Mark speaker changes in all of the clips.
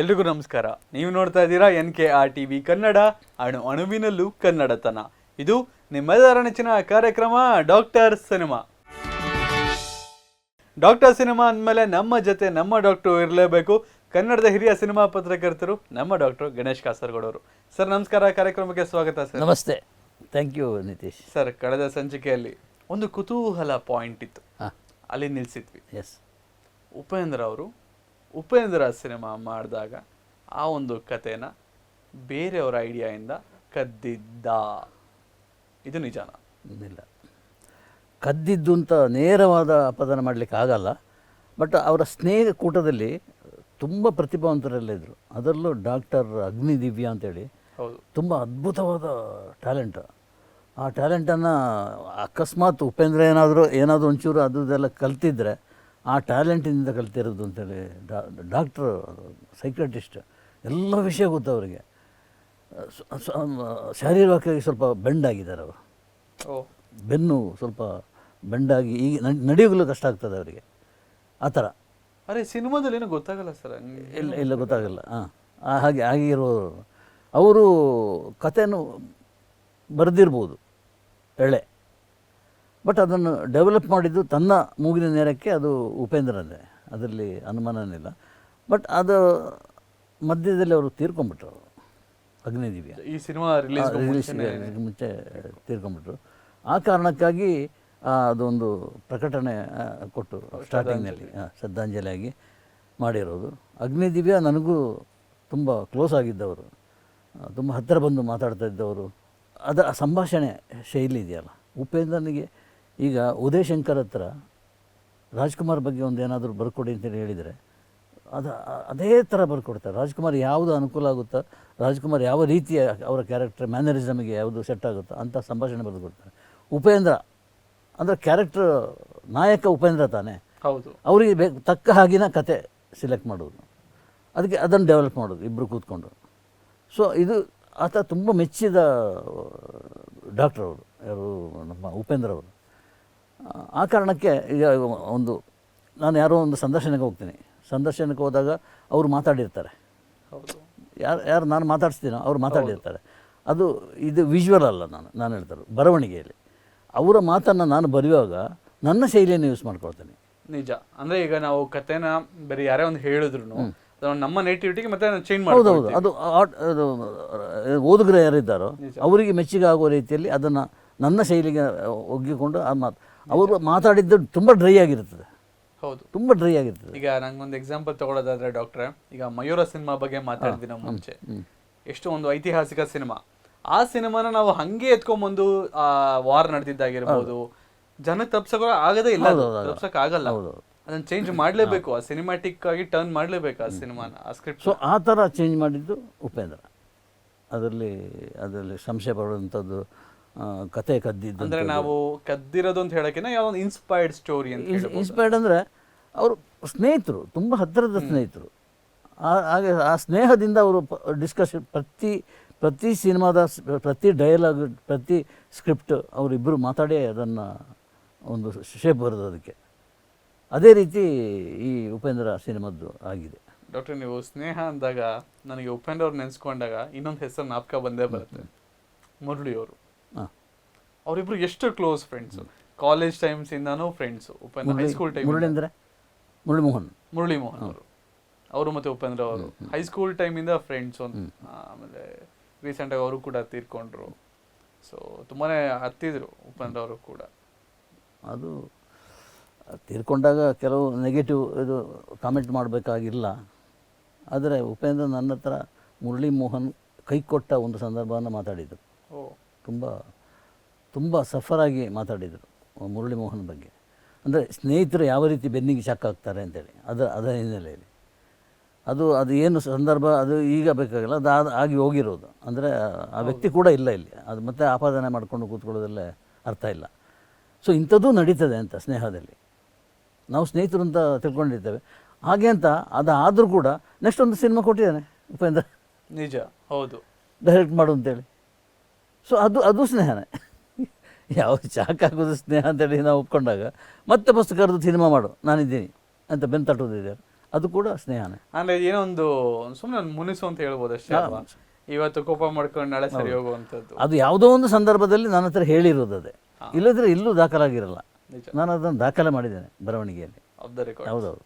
Speaker 1: ಎಲ್ರಿಗೂ ನಮಸ್ಕಾರ. ನೀವು ನೋಡ್ತಾ ಇದ್ದೀರಾ N K R T V Kannada ಅಣು ಅಣುವಿನಲ್ಲೂ ಕನ್ನಡತನ. ಇದು ನಿಮ್ಮೆಲ್ಲರ ನೆಚ್ಚಿನ ಕಾರ್ಯಕ್ರಮ ಡಾಕ್ಟರ್ ಸಿನಿಮಾ. ಡಾಕ್ಟರ್ ಸಿನಿಮಾ ಅಂದಮೇಲೆ ನಮ್ಮ ಜೊತೆ ನಮ್ಮ ಡಾಕ್ಟರ್ ಇರಲೇಬೇಕು. ಕನ್ನಡದ ಹಿರಿಯ ಸಿನಿಮಾ ಪತ್ರಕರ್ತರು ನಮ್ಮ ಡಾಕ್ಟರ್ ಗಣೇಶ್ ಕಾಸರಗೋಡ್ ಸರ್ ನಮಸ್ಕಾರ. ಕಾರ್ಯಕ್ರಮಕ್ಕೆ ಸ್ವಾಗತ ಸರ್.
Speaker 2: ನಮಸ್ತೆ. Thank you Nitish.
Speaker 1: ಸರ್ ಕಳೆದ ಸಂಚಿಕೆಯಲ್ಲಿ ಒಂದು ಕುತೂಹಲ ಪಾಯಿಂಟ್ ಇತ್ತು. ಅಲ್ಲಿ ನಿಲ್ಲಿಸಿದ್ವಿ
Speaker 2: ಎಸ್
Speaker 1: ಉಪೇಂದ್ರ ಅವರು ಉಪೇಂದ್ರ ಸಿನಿಮಾ ಮಾಡಿದಾಗ ಆ ಒಂದು ಕಥೆನ ಬೇರೆಯವರ ಐಡಿಯಾಯಿಂದ ಕದ್ದಿದ್ದ. ಇದು ನಿಜಾನ?
Speaker 2: ಇಲ್ಲ. ಕದ್ದಿದ್ದು ಅಂತ ನೇರವಾದ ಅಪದಾನ ಮಾಡಲಿಕ್ಕೆ ಆಗಲ್ಲ. ಬಟ್ ಅವರ ಸ್ನೇಹ ಕೂಟದಲ್ಲಿ ತುಂಬ ಪ್ರತಿಭಾವಂತರೆಲ್ಲ ಇದ್ದರು ಅದರಲ್ಲೂ ಡಾಕ್ಟರ್ ಅಗ್ನಿ ದಿವ್ಯಾ ಅಂತೇಳಿ
Speaker 1: ಹೌದು.
Speaker 2: ತುಂಬ ಅದ್ಭುತವಾದ ಟ್ಯಾಲೆಂಟ್. ಆ ಟ್ಯಾಲೆಂಟನ್ನು ಅಕಸ್ಮಾತ್ ಉಪೇಂದ್ರ ಏನಾದರೂ ಏನಾದರೂ ಒಂಚೂರು ಅದು ಇದೆಲ್ಲ ಕಲ್ತಿದ್ರೆ ಆ ಟ್ಯಾಲೆಂಟಿನಿಂದ ಕಲಿತಿರೋದು ಅಂತೇಳಿ ಡಾ ಡಾಕ್ಟ್ರು ಸೈಕ್ರೆಟಿಸ್ಟ್ ಎಲ್ಲ ವಿಷಯ ಗೊತ್ತು ಅವರಿಗೆ. ಶಾರೀರಿಕವಾಗಿ ಸ್ವಲ್ಪ ಬೆಂಡ್ ಆಗಿದ್ದಾರೆ ಅವರು ಬೆನ್ನು ಸ್ವಲ್ಪ ಬೆಂಡಾಗಿ ಈಗ ನಡಿ ನಡೆಯೋಗಲು ಕಷ್ಟ ಆಗ್ತದೆ ಅವರಿಗೆ. ಆ ಥರ.
Speaker 1: ಅರೆ ಸಿನಿಮಾದಲ್ಲಿ ಏನೋ ಗೊತ್ತಾಗಲ್ಲ ಸರ್
Speaker 2: ಇಲ್ಲ ಇಲ್ಲ ಗೊತ್ತಾಗಲ್ಲ. ಹಾಂ ಹಾಗೆ ಆಗಿರೋರು ಅವರು ಕಥೆಯನ್ನು ಬರೆದಿರ್ಬೋದು. ಎಳೆ. ಬಟ್ ಅದನ್ನು ಡೆವಲಪ್ ಮಾಡಿದ್ದು ತನ್ನ ಮೂಗಿನ ನೇರಕ್ಕೆ ಅದು ಉಪೇಂದ್ರನೇ ಅದರಲ್ಲಿ ಅನುಮಾನನಿಲ್ಲ. ಬಟ್ ಅದು ಮಧ್ಯದಲ್ಲಿ ಅವರು ತೀರ್ಕೊಂಡ್ಬಿಟ್ರು. ಅವರು ಅಗ್ನಿದಿವ್ಯ
Speaker 1: ಈ ಸಿನಿಮಾ ರಿಲೀಸ್
Speaker 2: ಮುಂಚೆ ತೀರ್ಕೊಂಡ್ಬಿಟ್ರು. ಆ ಕಾರಣಕ್ಕಾಗಿ ಅದೊಂದು ಪ್ರಕಟಣೆ ಕೊಟ್ಟು ಸ್ಟಾರ್ಟಿಂಗ್ನಲ್ಲಿ ಶ್ರದ್ಧಾಂಜಲಿಯಾಗಿ ಮಾಡಿರೋದು. ಅಗ್ನಿದಿವ್ಯ ನನಗೂ ತುಂಬ ಕ್ಲೋಸ್ ಆಗಿದ್ದವರು. ತುಂಬ ಹತ್ತಿರ ಬಂದು ಮಾತಾಡ್ತಾ ಇದ್ದವರು. ಅದರ ಸಂಭಾಷಣೆ ಶೈಲಿ ಇದೆಯಲ್ಲ ಉಪೇಂದ್ರನಿಗೆ ಈಗ ಉದಯ್ ಶಂಕರ್ ಹತ್ರ ರಾಜ್ಕುಮಾರ್ ಬಗ್ಗೆ ಒಂದು ಏನಾದರೂ ಬರ್ಕೊಡಿ ಅಂತೇಳಿ ಹೇಳಿದರೆ ಅದು ಅದೇ ಥರ ಬರ್ಕೊಡ್ತಾರೆ. ರಾಜ್ಕುಮಾರ್ ಯಾವುದು ಅನುಕೂಲ ಆಗುತ್ತೋ ರಾಜ್ಕುಮಾರ್ ಯಾವ ರೀತಿಯ ಅವರ ಕ್ಯಾರೆಕ್ಟರ್ ಮ್ಯಾನರಿಸಮ್ಗೆ ಯಾವುದು ಸೆಟ್ ಆಗುತ್ತೋ ಅಂಥ ಸಂಭಾಷಣೆ ಬರೆದು ಕೊಡ್ತಾರೆ. ಉಪೇಂದ್ರ ಅಂದರೆ ಕ್ಯಾರೆಕ್ಟರ್ ನಾಯಕ ಉಪೇಂದ್ರ ತಾನೇ.
Speaker 1: ಹೌದು.
Speaker 2: ಅವರಿಗೆ ಬೇಕು ತಕ್ಕ ಹಾಗಿನ ಕತೆ ಸಿಲೆಕ್ಟ್ ಮಾಡೋದು ಅದಕ್ಕೆ ಅದನ್ನು ಡೆವಲಪ್ ಮಾಡೋದು ಇಬ್ಬರು ಕೂತ್ಕೊಂಡು. ಸೊ ಇದು ಆತ ತುಂಬ ಮೆಚ್ಚಿದ ಡಾಕ್ಟರ್ ಅವರು ಯಾರು ನಮ್ಮ ಉಪೇಂದ್ರ ಅವರು. ಆ- ಕಾರಣಕ್ಕೆ ಈಗ ಒಂದು ನಾನು ಯಾರೋ ಒಂದು ಸಂದರ್ಶನಕ್ಕೆ ಹೋಗ್ತೀನಿ. ಸಂದರ್ಶನಕ್ಕೆ ಹೋದಾಗ ಅವರು ಮಾತಾಡಿರ್ತಾರೆ.
Speaker 1: ಹೌದು.
Speaker 2: ಯಾರು ಯಾರು ನಾನು ಮಾತಾಡಿಸ್ತೀನೋ ಅವ್ರು ಮಾತಾಡಿರ್ತಾರೆ. ಅದು ಇದು ವಿಜುವಲ್ ಅಲ್ಲ ನಾನು ನಾನು ಹೇಳ್ತಾರೆ ಬರವಣಿಗೆಯಲ್ಲಿ. ಅವರ ಮಾತನ್ನು ನಾನು ಬರೆಯುವಾಗ ನನ್ನ ಶೈಲಿಯನ್ನು ಯೂಸ್ ಮಾಡ್ಕೊಳ್ತೀನಿ.
Speaker 1: ನಿಜ. ಅಂದರೆ ಈಗ ನಾವು ಕಥೆನ ಬೇರೆ ಯಾರೇ ಒಂದು ಹೇಳಿದ್ರು ನಮ್ಮ ನೇಟಿವಿಟಿಗೆ ಮತ್ತೆ ಚೇಂಜ್
Speaker 2: ಹೌದೌದು.
Speaker 1: ಹೌದು
Speaker 2: ಅದು ಆಟ್- ಅದು ಓದುಗರು ಯಾರಿದ್ದಾರೋ ಅವರಿಗೆ ಮೆಚ್ಚುಗೆ ಆಗುವ ರೀತಿಯಲ್ಲಿ ಅದನ್ನು ನನ್ನ ಶೈಲಿಗೆ ಒಗ್ಗಿಕೊಂಡು ಆ ಮಾತು. ಅವರು ಮಾತಾಡಿದ್ದು ತುಂಬ ಡ್ರೈ ಆಗಿರ್ತದೆ
Speaker 1: ಹೌದು.
Speaker 2: ತುಂಬ ಡ್ರೈ ಆಗಿರ್ತದೆ
Speaker 1: ಈಗ ನಂಗೊಂದು ಎಕ್ಸಾಂಪಲ್ ತಗೊಳ್ಳೋದಾದ್ರೆ ಡಾಕ್ಟರ್ ಈಗ ಮಯೂರ ಸಿನಿಮಾ ಬಗ್ಗೆ ಮಾತಾಡಿದ್ವಿ ನಾವು ಮುಂಚೆ. ಎಷ್ಟು ಒಂದು ಐತಿಹಾಸಿಕ ಸಿನಿಮಾ ಆ ಸಿನಿಮಾನ ನಾವು ಹಂಗೆ ಎತ್ಕೊಂಡ್ಬಂದು ಆ ವಾರ್ ನಡೆದಿದ್ದಾಗಿರ್ಬೋದು. ಜನಕ್ಕೆ ತಪ್ಸಕ ಆಗದೇ ಇಲ್ಲ ತಪ್ಸಕ್ ಆಗಲ್ಲ. ಅದನ್ನ ಚೇಂಜ್ ಮಾಡ್ಲೇಬೇಕು. ಆ ಸಿನಿಮ್ಯಾಟಿಕ್ ಆಗಿ ಟರ್ನ್ ಮಾಡ್ಲೇಬೇಕು ಆ ಸಿನಿಮಾನ ಆ ಸ್ಕ್ರಿಪ್ಟ್
Speaker 2: ಸೊ ಆ ಥರ ಚೇಂಜ್ ಮಾಡಿದ್ದು ಉಪೇಂದ್ರ. ಅದರಲ್ಲಿ ಅದರಲ್ಲಿ ಸಂಶಯ ಪಡುವಂಥದ್ದು ಕತೆ ಕದ್ದಿದ್ದು
Speaker 1: ಅಂದ್ರೆ ನಾವು ಕದ್ದಿರೋದು ಅಂತ ಹೇಳೋಕ್ಕಿಂತ ಯಾವೊಂದು ಇನ್ಸ್ಪೈರ್ಡ್ ಸ್ಟೋರಿ ಅಂತ.
Speaker 2: ಇನ್ಸ್ಪೈರ್ಡ್ ಅಂದರೆ ಅವರು ಸ್ನೇಹಿತರು ತುಂಬ ಹತ್ತಿರದ ಸ್ನೇಹಿತರು. ಹಾಗೆ ಆ ಸ್ನೇಹದಿಂದ ಅವರು ಡಿಸ್ಕಷನ್ ಪ್ರತಿ ಪ್ರತಿ ಸಿನಿಮಾದ ಪ್ರತಿ ಡೈಲಾಗ್ ಪ್ರತಿ ಸ್ಕ್ರಿಪ್ಟ್ ಅವರಿಬ್ಬರು ಮಾತಾಡಿ ಅದನ್ನು ಒಂದು ಶೇಪ್ ಬರೋದು ಅದಕ್ಕೆ. ಅದೇ ರೀತಿ ಈ ಉಪೇಂದ್ರ ಸಿನಿಮಾದ್ದು ಆಗಿದೆ.
Speaker 1: ಡಾಕ್ಟರ್ ನೀವು ಸ್ನೇಹ ಅಂದಾಗ ನನಗೆ ಉಪೇಂದ್ರ ಅವ್ರು ನೆನೆಸ್ಕೊಂಡಾಗ ಇನ್ನೊಂದು ಹೆಸರು ನಾಪಕ ಬಂದೇ ಬರುತ್ತೆ. ಮುರಳಿ ಅವರು
Speaker 2: ಹಾಂ
Speaker 1: ಅವರಿಬ್ರು ಎಷ್ಟು close friends college times ಇಂದಾನು friends Upendra high school time
Speaker 2: Murali ಅಂದರೆ? ಮುರಳಿ ಮೋಹನ್.
Speaker 1: ಮುರಳಿ ಮೋಹನ್ ಅವರು. ಅವರು ಮತ್ತೆ ಉಪೇಂದ್ರ ಅವರು. ಹೈ ಸ್ಕೂಲ್ ಟೈಮ್ ಇಂದ ಫ್ರೆಂಡ್ಸ್ ಒಂದು. ಆಮೇಲೆ ರೀಸೆಂಟ್ ಆಗಿ ಅವರು ಕೂಡ ತೀರ್ಕೊಂಡ್ರು. ಸೊ ತುಂಬಾನೇ ಹತ್ತಿದ್ರು ಉಪೇಂದ್ರ ಅವರು ಕೂಡ.
Speaker 2: ಅದು ತೀರ್ಕೊಂಡಾಗ ಕೆಲವು ನೆಗೆಟಿವ್ ಇದು ಕಾಮೆಂಟ್ ಮಾಡಬೇಕಾಗಿಲ್ಲ. ಆದರೆ ಉಪೇಂದ್ರ ನನ್ನ ಹತ್ರ ಮುರಳಿ ಮೋಹನ್ ಕೈ ಕೊಟ್ಟ ಒಂದು ಸಂದರ್ಭವನ್ನು ಮಾತಾಡಿದರು.
Speaker 1: ಓ.
Speaker 2: ತುಂಬ ತುಂಬ ಸಫರಾಗಿ ಮಾತಾಡಿದರು ಮುರಳಿ ಮೋಹನ್ ಬಗ್ಗೆ. ಅಂದರೆ ಸ್ನೇಹಿತರು ಯಾವ ರೀತಿ ಬೆನ್ನಿಗೆ ಶಾಕ್ ಆಗ್ತಾರೆ ಅಂತೇಳಿ ಅದು ಅದರ ಹಿನ್ನೆಲೆಯಲ್ಲಿ. ಅದು ಅದು ಏನು ಸಂದರ್ಭ ಅದು ಈಗ ಬೇಕಾಗಿಲ್ಲ ಅದು ಆದ- ಆಗಿ ಹೋಗಿರೋದು. ಅಂದರೆ ಆ ವ್ಯಕ್ತಿ ಕೂಡ ಇಲ್ಲ ಇಲ್ಲಿ. ಅದು ಮತ್ತೆ ಆಪಾದನೆ ಮಾಡಿಕೊಂಡು ಕೂತ್ಕೊಳ್ಳೋದಲ್ಲೇ ಅರ್ಥ ಇಲ್ಲ. ಸೊ ಇಂಥದ್ದು ನಡೀತದೆ ಅಂತ ಸ್ನೇಹದಲ್ಲಿ. ನಾವು ಸ್ನೇಹಿತರು ಅಂತ ತಿಳ್ಕೊಂಡಿರ್ತೇವೆ ಹಾಗೆ ಅಂತ ಅದು ಆದರೂ ಕೂಡ ನೆಕ್ಸ್ಟ್ ಒಂದು ಸಿನಿಮಾ ಕೊಟ್ಟಿದ್ದಾನೆ ಉಪೇಂದ್ರ.
Speaker 1: ನಿಜ ಹೌದು.
Speaker 2: ಡೈರೆಕ್ಟ್ ಮಾಡು ಅಂತೇಳಿ. ಸೊ ಅದು ಅದು ಸ್ನೇಹನೇ. ಯಾವ ಚಾಕಾಗೋದು ಸ್ನೇಹ ಅಂತೇಳಿ ನಾವು ಒಪ್ಕೊಂಡಾಗ ಮತ್ತೆ ಬಸ್ ಕರೆದು ಸಿನಿಮಾ ಮಾಡು ನಾನಿದ್ದೀನಿ ಅಂತ ಬೆನ್ ತಟ್ಟೋದಿದೆ ಅದು ಕೂಡ ಸ್ನೇಹನೇ.
Speaker 1: ಅಂದ್ರೆ ಏನೋ ಒಂದು ಸುಮ್ಮನೆ ಮುನಿಸು ಅಂತ ಹೇಳ್ಬೋದು ಅಷ್ಟೇ ಅಲ್ವಾ? ಇವತ್ತು ಕೋಪ ಮಾಡ್ಕೊಂಡು ನಾಳೆ ಸರಿ ಹೋಗುವಂಥದ್ದು.
Speaker 2: ಅದು ಯಾವುದೋ ಒಂದು ಸಂದರ್ಭದಲ್ಲಿ ನನ್ನ ಹತ್ರ ಹೇಳಿರೋದು ಅದೇ. ಇಲ್ಲದ್ರೆ ಇಲ್ಲೂ ದಾಖಲಾಗಿರಲ್ಲ.
Speaker 1: ನಿಜ.
Speaker 2: ನಾನು ಅದನ್ನು ದಾಖಲೆ ಮಾಡಿದ್ದೇನೆ ಬರವಣಿಗೆಯಲ್ಲಿ.
Speaker 1: ಆಫ್ ದ ರೆಕಾರ್ಡ್
Speaker 2: ಹೌದೌದು.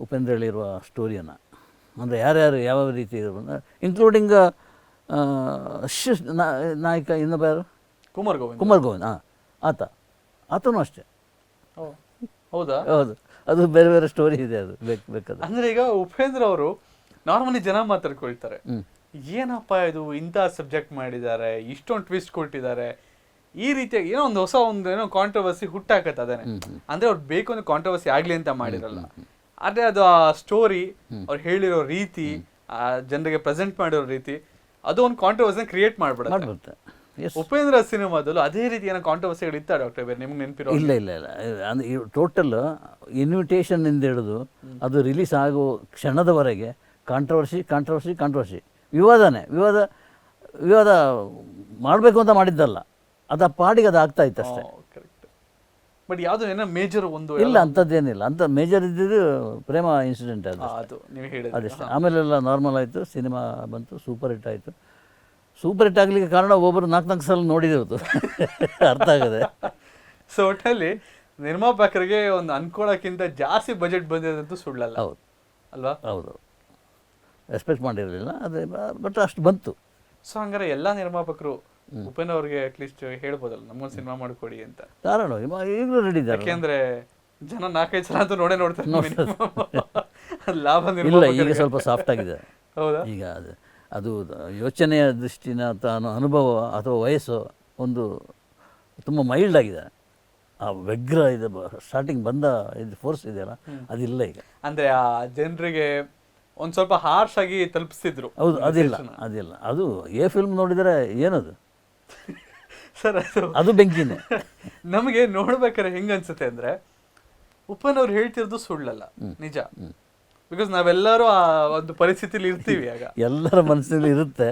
Speaker 2: ಉಪೇಂದ್ರ ಹೇಳಿರುವ ಸ್ಟೋರಿಯನ್ನು ಅಂದರೆ ಯಾರ್ಯಾರು ಯಾವ ರೀತಿ ಇನ್ಕ್ಲೂಡಿಂಗ್ ನಾಯಕ ಇನ್ನೊಬ್ಬ ಯಾರು?
Speaker 1: ಕುಮಾರ್ ಗೋವಿಂದ್.
Speaker 2: ಕುಮಾರ್ ಗೋವಿಂದ್ ಹಾಂ ಆತ. ಆತನೂ ಅಷ್ಟೇ.
Speaker 1: ಓ, ಹೌದಾ?
Speaker 2: ಹೌದು. ಅದು ಬೇರೆ ಬೇರೆ ಸ್ಟೋರಿ ಇದೆ ಅದು. ಬೇಕು ಬೇಕಾದ.
Speaker 1: ಅಂದ್ರೆ ಈಗ ಉಪೇಂದ್ರ ಅವರು ನಾರ್ಮಲಿ ಜನ ಮಾತಾಡ್ಕೊಳ್ತಾರೆ. ಏನಪ್ಪ ಇದು ಇಂಥ ಸಬ್ಜೆಕ್ಟ್ ಮಾಡಿದ್ದಾರೆ ಇಷ್ಟೊಂದು ಟ್ವಿಸ್ಟ್ ಕೊಟ್ಟಿದ್ದಾರೆ. ಈ ರೀತಿಯಾಗಿ ಏನೋ ಒಂದು ಹೊಸ ಒಂದು ಏನೋ ಕಾಂಟ್ರವರ್ಸಿ ಹುಟ್ಟಾಕತ್ತೆ ಅಂದ್ರೆ ಅವ್ರು ಬೇಕು ಅಂದ್ರೆ ಕಾಂಟ್ರವರ್ಸಿ ಆಗ್ಲಿ ಅಂತ ಮಾಡಿರಲ್ಲ. ಆದ್ರೆ ಅದು ಆ ಸ್ಟೋರಿ ಅವ್ರು ಹೇಳಿರೋ ರೀತಿ ಆ ಜನರಿಗೆ ಪ್ರೆಸೆಂಟ್ ಮಾಡಿರೋ ರೀತಿ ಅದು ಒಂದು ಕಾಂಟ್ರವರ್ಸಿ ಕ್ರಿಯೇಟ್ ಮಾಡ್ಬಿಡುತ್ತೆ.
Speaker 2: ಎಸ್
Speaker 1: ಉಪೇಂದ್ರ ಸಿನಿಮಾದಲ್ಲೂ ಅದೇ ರೀತಿ ಏನೋ ಕಾಂಟ್ರವರ್ಸಿಗಳು ಇತ್ತ ಡಾಕ್ಟರ್ ಬೇರೆ ನಿಮ್ಗೆ ನೆನಪಿರೋ
Speaker 2: ಇಲ್ಲ ಇಲ್ಲ ಇಲ್ಲ. ಅಂದ್ರೆ ಟೋಟಲ್ ಇನ್ವಿಟೇಷನ್ ಇಂದ ಹಿಡಿದು ಅದು ರಿಲೀಸ್ ಆಗೋ ಕ್ಷಣದವರೆಗೆ ಕಾಂಟ್ರವರ್ಸಿ ಕಾಂಟ್ರವರ್ಸಿ ಕಾಂಟ್ರವರ್ಸಿ ವಿವಾದನೇ. ವಿವಾದ ವಿವಾದ ಮಾಡಬೇಕು ಅಂತ ಮಾಡಿದ್ದಲ್ಲ. ಅದು ಆ ಪಾಡಿಗೆ ಅದು ಆಗ್ತಾ ಇತ್ತು ಅಷ್ಟೇ.
Speaker 1: ಬಟ್ ಯಾವುದು ಏನೋ ಮೇಜರ್ ಒಂದು
Speaker 2: ಇಲ್ಲ ಅಂಥದ್ದೇನಿಲ್ಲ. ಅಂತ ಮೇಜರ್ ಇದ್ದಿದ್ದು ಪ್ರೇಮ ಇನ್ಸಿಡೆಂಟ್ ಅದು
Speaker 1: ನೀವು
Speaker 2: ಆಮೇಲೆಲ್ಲ ನಾರ್ಮಲ್ ಆಯಿತು ಸಿನಿಮಾ ಬಂತು ಸೂಪರ್ ಹಿಟ್ ಆಯಿತು. ಸೂಪರ್ ಹಿಟ್ ಆಗಲಿಕ್ಕೆ ಕಾರಣ ಒಬ್ಬರು ನಾಲ್ಕು ನಾಲ್ಕು ಸಲ ನೋಡಿದಿರೋದು. ಅರ್ಥ ಆಗದೆ.
Speaker 1: ಸೊ ಒಟ್ಟಲ್ಲಿ ನಿರ್ಮಾಪಕರಿಗೆ ಒಂದು ಅನ್ಕೊಳ್ಳೋಕ್ಕಿಂತ ಜಾಸ್ತಿ ಬಜೆಟ್ ಬಂದಿರೋದಂತೂ ಸುಳ್ಳಲ್ಲ.
Speaker 2: ಹೌದು.
Speaker 1: ಅಲ್ವಾ?
Speaker 2: ಹೌದು. ಎಕ್ಸ್ಪೆಕ್ಟ್ ಮಾಡಿರಲಿಲ್ಲ ಅದೇ ಬಟ್ ಅಷ್ಟು ಬಂತು.
Speaker 1: ಸೊ ಹಂಗಾರೆ ಎಲ್ಲ ನಿರ್ಮಾಪಕರು ಉಪೇನ್ ಅವ್ರಿಗೆ ಅಟ್ಲೀಸ್ಟ್ ಹೇಳ್ಬೋದಲ್ಲ ನಮ್ಮೊಂದು ಸಿನಿಮಾ ಮಾಡಿಕೊಡಿ ಅಂತ.
Speaker 2: ಕಾರಣ ಈಗಲೂ ರೆಡಿ ಇದ್ದಾರೆ.
Speaker 1: ಯಾಕೆಂದ್ರೆ ಜನ ನಾಲ್ಕೈದು ಸಲ ಅಂತೂ ನೋಡೇ ನೋಡ್ತಾರೆ minimum. ಅದ್ ಲಾಭ
Speaker 2: ಇಲ್ಲ
Speaker 1: ನಿರ್ಮಾಪಕರಿಗೆ.
Speaker 2: ಈಗ ಸ್ವಲ್ಪ ಸಾಫ್ಟ್ ಆಗಿದೆ.
Speaker 1: ಹೌದಾ?
Speaker 2: ಈಗ ಅದು. ಅದು ಯೋಚನೆಯ ದೃಷ್ಟಿನ ತಾನು ಅನುಭವ ಅಥವಾ ವಯಸ್ಸು ಒಂದು ತುಂಬ ಮೈಲ್ಡ್ ಆಗಿದೆ. ಆ ವ್ಯಗ್ರ ಇದು ಸ್ಟಾರ್ಟಿಂಗ್ ಬಂದ ಇದು ಫೋರ್ಸ್ ಇದೆಯಲ್ಲ ಅದಿಲ್ಲ ಈಗ.
Speaker 1: ಅಂದರೆ ಆ ಜನರಿಗೆ ಒಂದು ಸ್ವಲ್ಪ ಹಾರ್ಶ್ ಆಗಿ ತಲುಪಿಸ್ತಿದ್ರು
Speaker 2: ಹೌದು ಅದಿಲ್ಲ ಅದಿಲ್ಲ. ಅದು ಏ ಫಿಲ್ಮ್ ನೋಡಿದರೆ ಏನದು?
Speaker 1: ಸರ್ ಅದು
Speaker 2: ಅದು ಬೆಂಕಿನೇ.
Speaker 1: ನಮಗೆ ನೋಡ್ಬೇಕಾದ್ರೆ ಹೆಂಗೆ ಅನ್ಸುತ್ತೆ ಅಂದ್ರೆ ಉಪ್ಪನವ್ರು ಹೇಳ್ತಿರೋದು ಸುಳ್ಳಲ್ಲ. ನಿಜ. ಬಿಕಾಸ್ ನಾವೆಲ್ಲರೂ ಆ ಒಂದು ಪರಿಸ್ಥಿತಿಲಿ ಇರ್ತೀವಿ ಆಗ.
Speaker 2: ಎಲ್ಲರ ಮನಸ್ಸಿನಲ್ಲಿ ಇರುತ್ತೆ.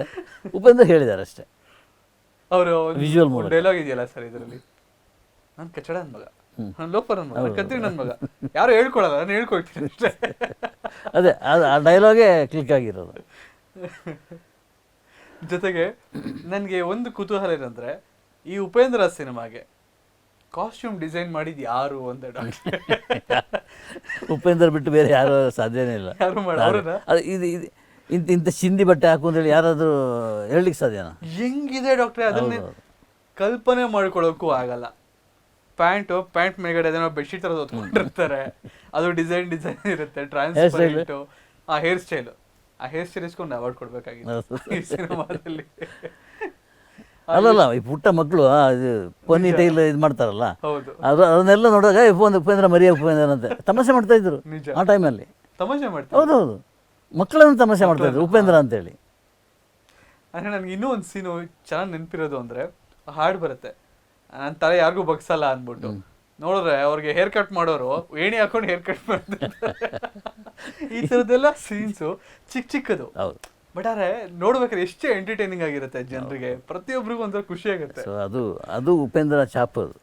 Speaker 2: ಉಪೇಂದ್ರ ಹೇಳಿದ್ದಾರೆ ಅಷ್ಟೇ.
Speaker 1: ಅವರು
Speaker 2: Visual ಮೂಲಕ.
Speaker 1: ಡೈಲಾಗ್ ಇದೆಯಲ್ಲ ಸರ್ ಇದರಲ್ಲಿ? ನಾನು ಕಚಡ ನನ್ನ ಮಗ. ನಾನು ಲೋಫರ್ ನನ್ನ ಮಗ. ಕತ್ತಿ ನನ್ನ ನನ್ ಮಗ. ಯಾರು ಹೇಳ್ಕೊಳಲ್ಲ ನಾನು ಹೇಳ್ಕೊಳ್ತೀನಿ ಅಷ್ಟೇ.
Speaker 2: ಅದೇ ಅದು ಆ ಡೈಲಾಗೇ ಕ್ಲಿಕ್ ಆಗಿರೋದು.
Speaker 1: ಜೊತೆಗೆ ನನಗೆ ಒಂದು ಕುತೂಹಲ ಏನಂದ್ರೆ ಈ ಉಪೇಂದ್ರ ಸಿನಿಮಾಗೆ ಕಾಸ್ಟ್ಯೂಮ್ ಡಿಸೈನ್ ಮಾಡಿದ್ ಯಾರು ಅಂತ ಡಾಕ್ಟರ್
Speaker 2: ಉಪೇಂದ್ರ ಬಿಟ್ಟು ಬೇರೆ ಯಾರು ಸಾಧ್ಯನೇ ಇಲ್ಲ.
Speaker 1: ಯಾರು
Speaker 2: ಅದು ಇದು ಇದು ಇಂಥ ಇಂಥ ಚಿಂದಿ ಬಟ್ಟೆ ಹಾಕು ಅಂತೇಳಿ ಯಾರಾದರೂ ಹೇಳಲಿಕ್ಕೆ ಸಾಧ್ಯನಾ?
Speaker 1: ಹೆಂಗಿದೆ ಡಾಕ್ಟ್ರೆ? ಅದನ್ನೇ ಕಲ್ಪನೆ ಮಾಡ್ಕೊಳ್ಳೋಕ್ಕೂ ಆಗಲ್ಲ. ಪ್ಯಾಂಟು ಪ್ಯಾಂಟ್ ಮೇಲ್ಗಡೆ ಅದೇನೋ ಬೆಡ್ಶೀಟ್ ತರ ಹೊತ್ಕೊಂಡಿರ್ತಾರೆ. ಅದು ಡಿಸೈನ್ ಡಿಸೈನ್ ಇರುತ್ತೆ. ಟ್ರಾನ್ಸ್ಪರೆಂಟ್. ಆ ಹೇರ್ ಸ್ಟೈಲ್. ಆ ಹೇರ್ ಸ್ಟೈಲ್ ಇಸ್ಕೊಂಡು ಅವಾರ್ಡ್ ಕೊಡ್ಬೇಕಾಗಿತ್ತು ಈ ಸಿನಿಮಾದಲ್ಲಿ.
Speaker 2: ಅಲ್ಲಲ್ಲ ಈ ಪುಟ್ಟ ಮಕ್ಕಳು ಅದು ಪೊನ್ನಿ ಟೈಲ್ ಇದು ಮಾಡ್ತಾರಲ್ಲ ಅದು ಅದನ್ನೆಲ್ಲ ನೋಡಿದಾಗ ಉಪೇಂದ್ರ ಉಪೇಂದ್ರ ಮರಿಯ ಉಪೇಂದ್ರ ಅಂತ. ತಮಾಷೆ ಮಾಡ್ತಾ ಇದ್ರು ಆ ಟೈಮಲ್ಲಿ.
Speaker 1: ತಮಾಷೆ ಮಾಡ್ತಾರೆ
Speaker 2: ಹೌದು ಹೌದು. ಮಕ್ಕಳನ್ನು ತಮಾಷೆ ಮಾಡ್ತಾ ಇದ್ರು ಉಪೇಂದ್ರ ಅಂತೇಳಿ.
Speaker 1: ಅಂದ್ರೆ ನನಗೆ ಇನ್ನೂ ಒಂದು ಸೀನು ಚೆನ್ನಾಗಿ ನೆನಪಿರೋದು ಅಂದ್ರೆ ಹಾಡು ಬರುತ್ತೆ. ನನ್ನ ತಲೆ ಯಾರಿಗೂ ಬಗ್ಸಲ್ಲ ಅಂದ್ಬಿಟ್ಟು. ನೋಡಿದ್ರೆ ಅವ್ರಿಗೆ ಹೇರ್ ಕಟ್ ಮಾಡೋರು ಏಣಿ ಹಾಕೊಂಡು ಹೇರ್ ಕಟ್ ಮಾಡ್ತಾರೆ ಈ ಥರದ್ದೆಲ್ಲ ಸೀನ್ಸು ಚಿಕ್ಕ ಚಿಕ್ಕದು.
Speaker 2: ಹೌದು.
Speaker 1: ಬಟ್ ಆದರೆ ನೋಡ್ಬೇಕಾದ್ರೆ ಎಷ್ಟು ಎಂಟರ್ಟೈನಿಂಗ್ ಆಗಿರುತ್ತೆ ಜನರಿಗೆ. ಪ್ರತಿಯೊಬ್ಬರಿಗೂ ಒಂಥರ ಖುಷಿ ಆಗುತ್ತೆ.
Speaker 2: ಸೊ ಅದು ಅದು ಉಪೇಂದ್ರ ಛಾಪ್ ಅದು.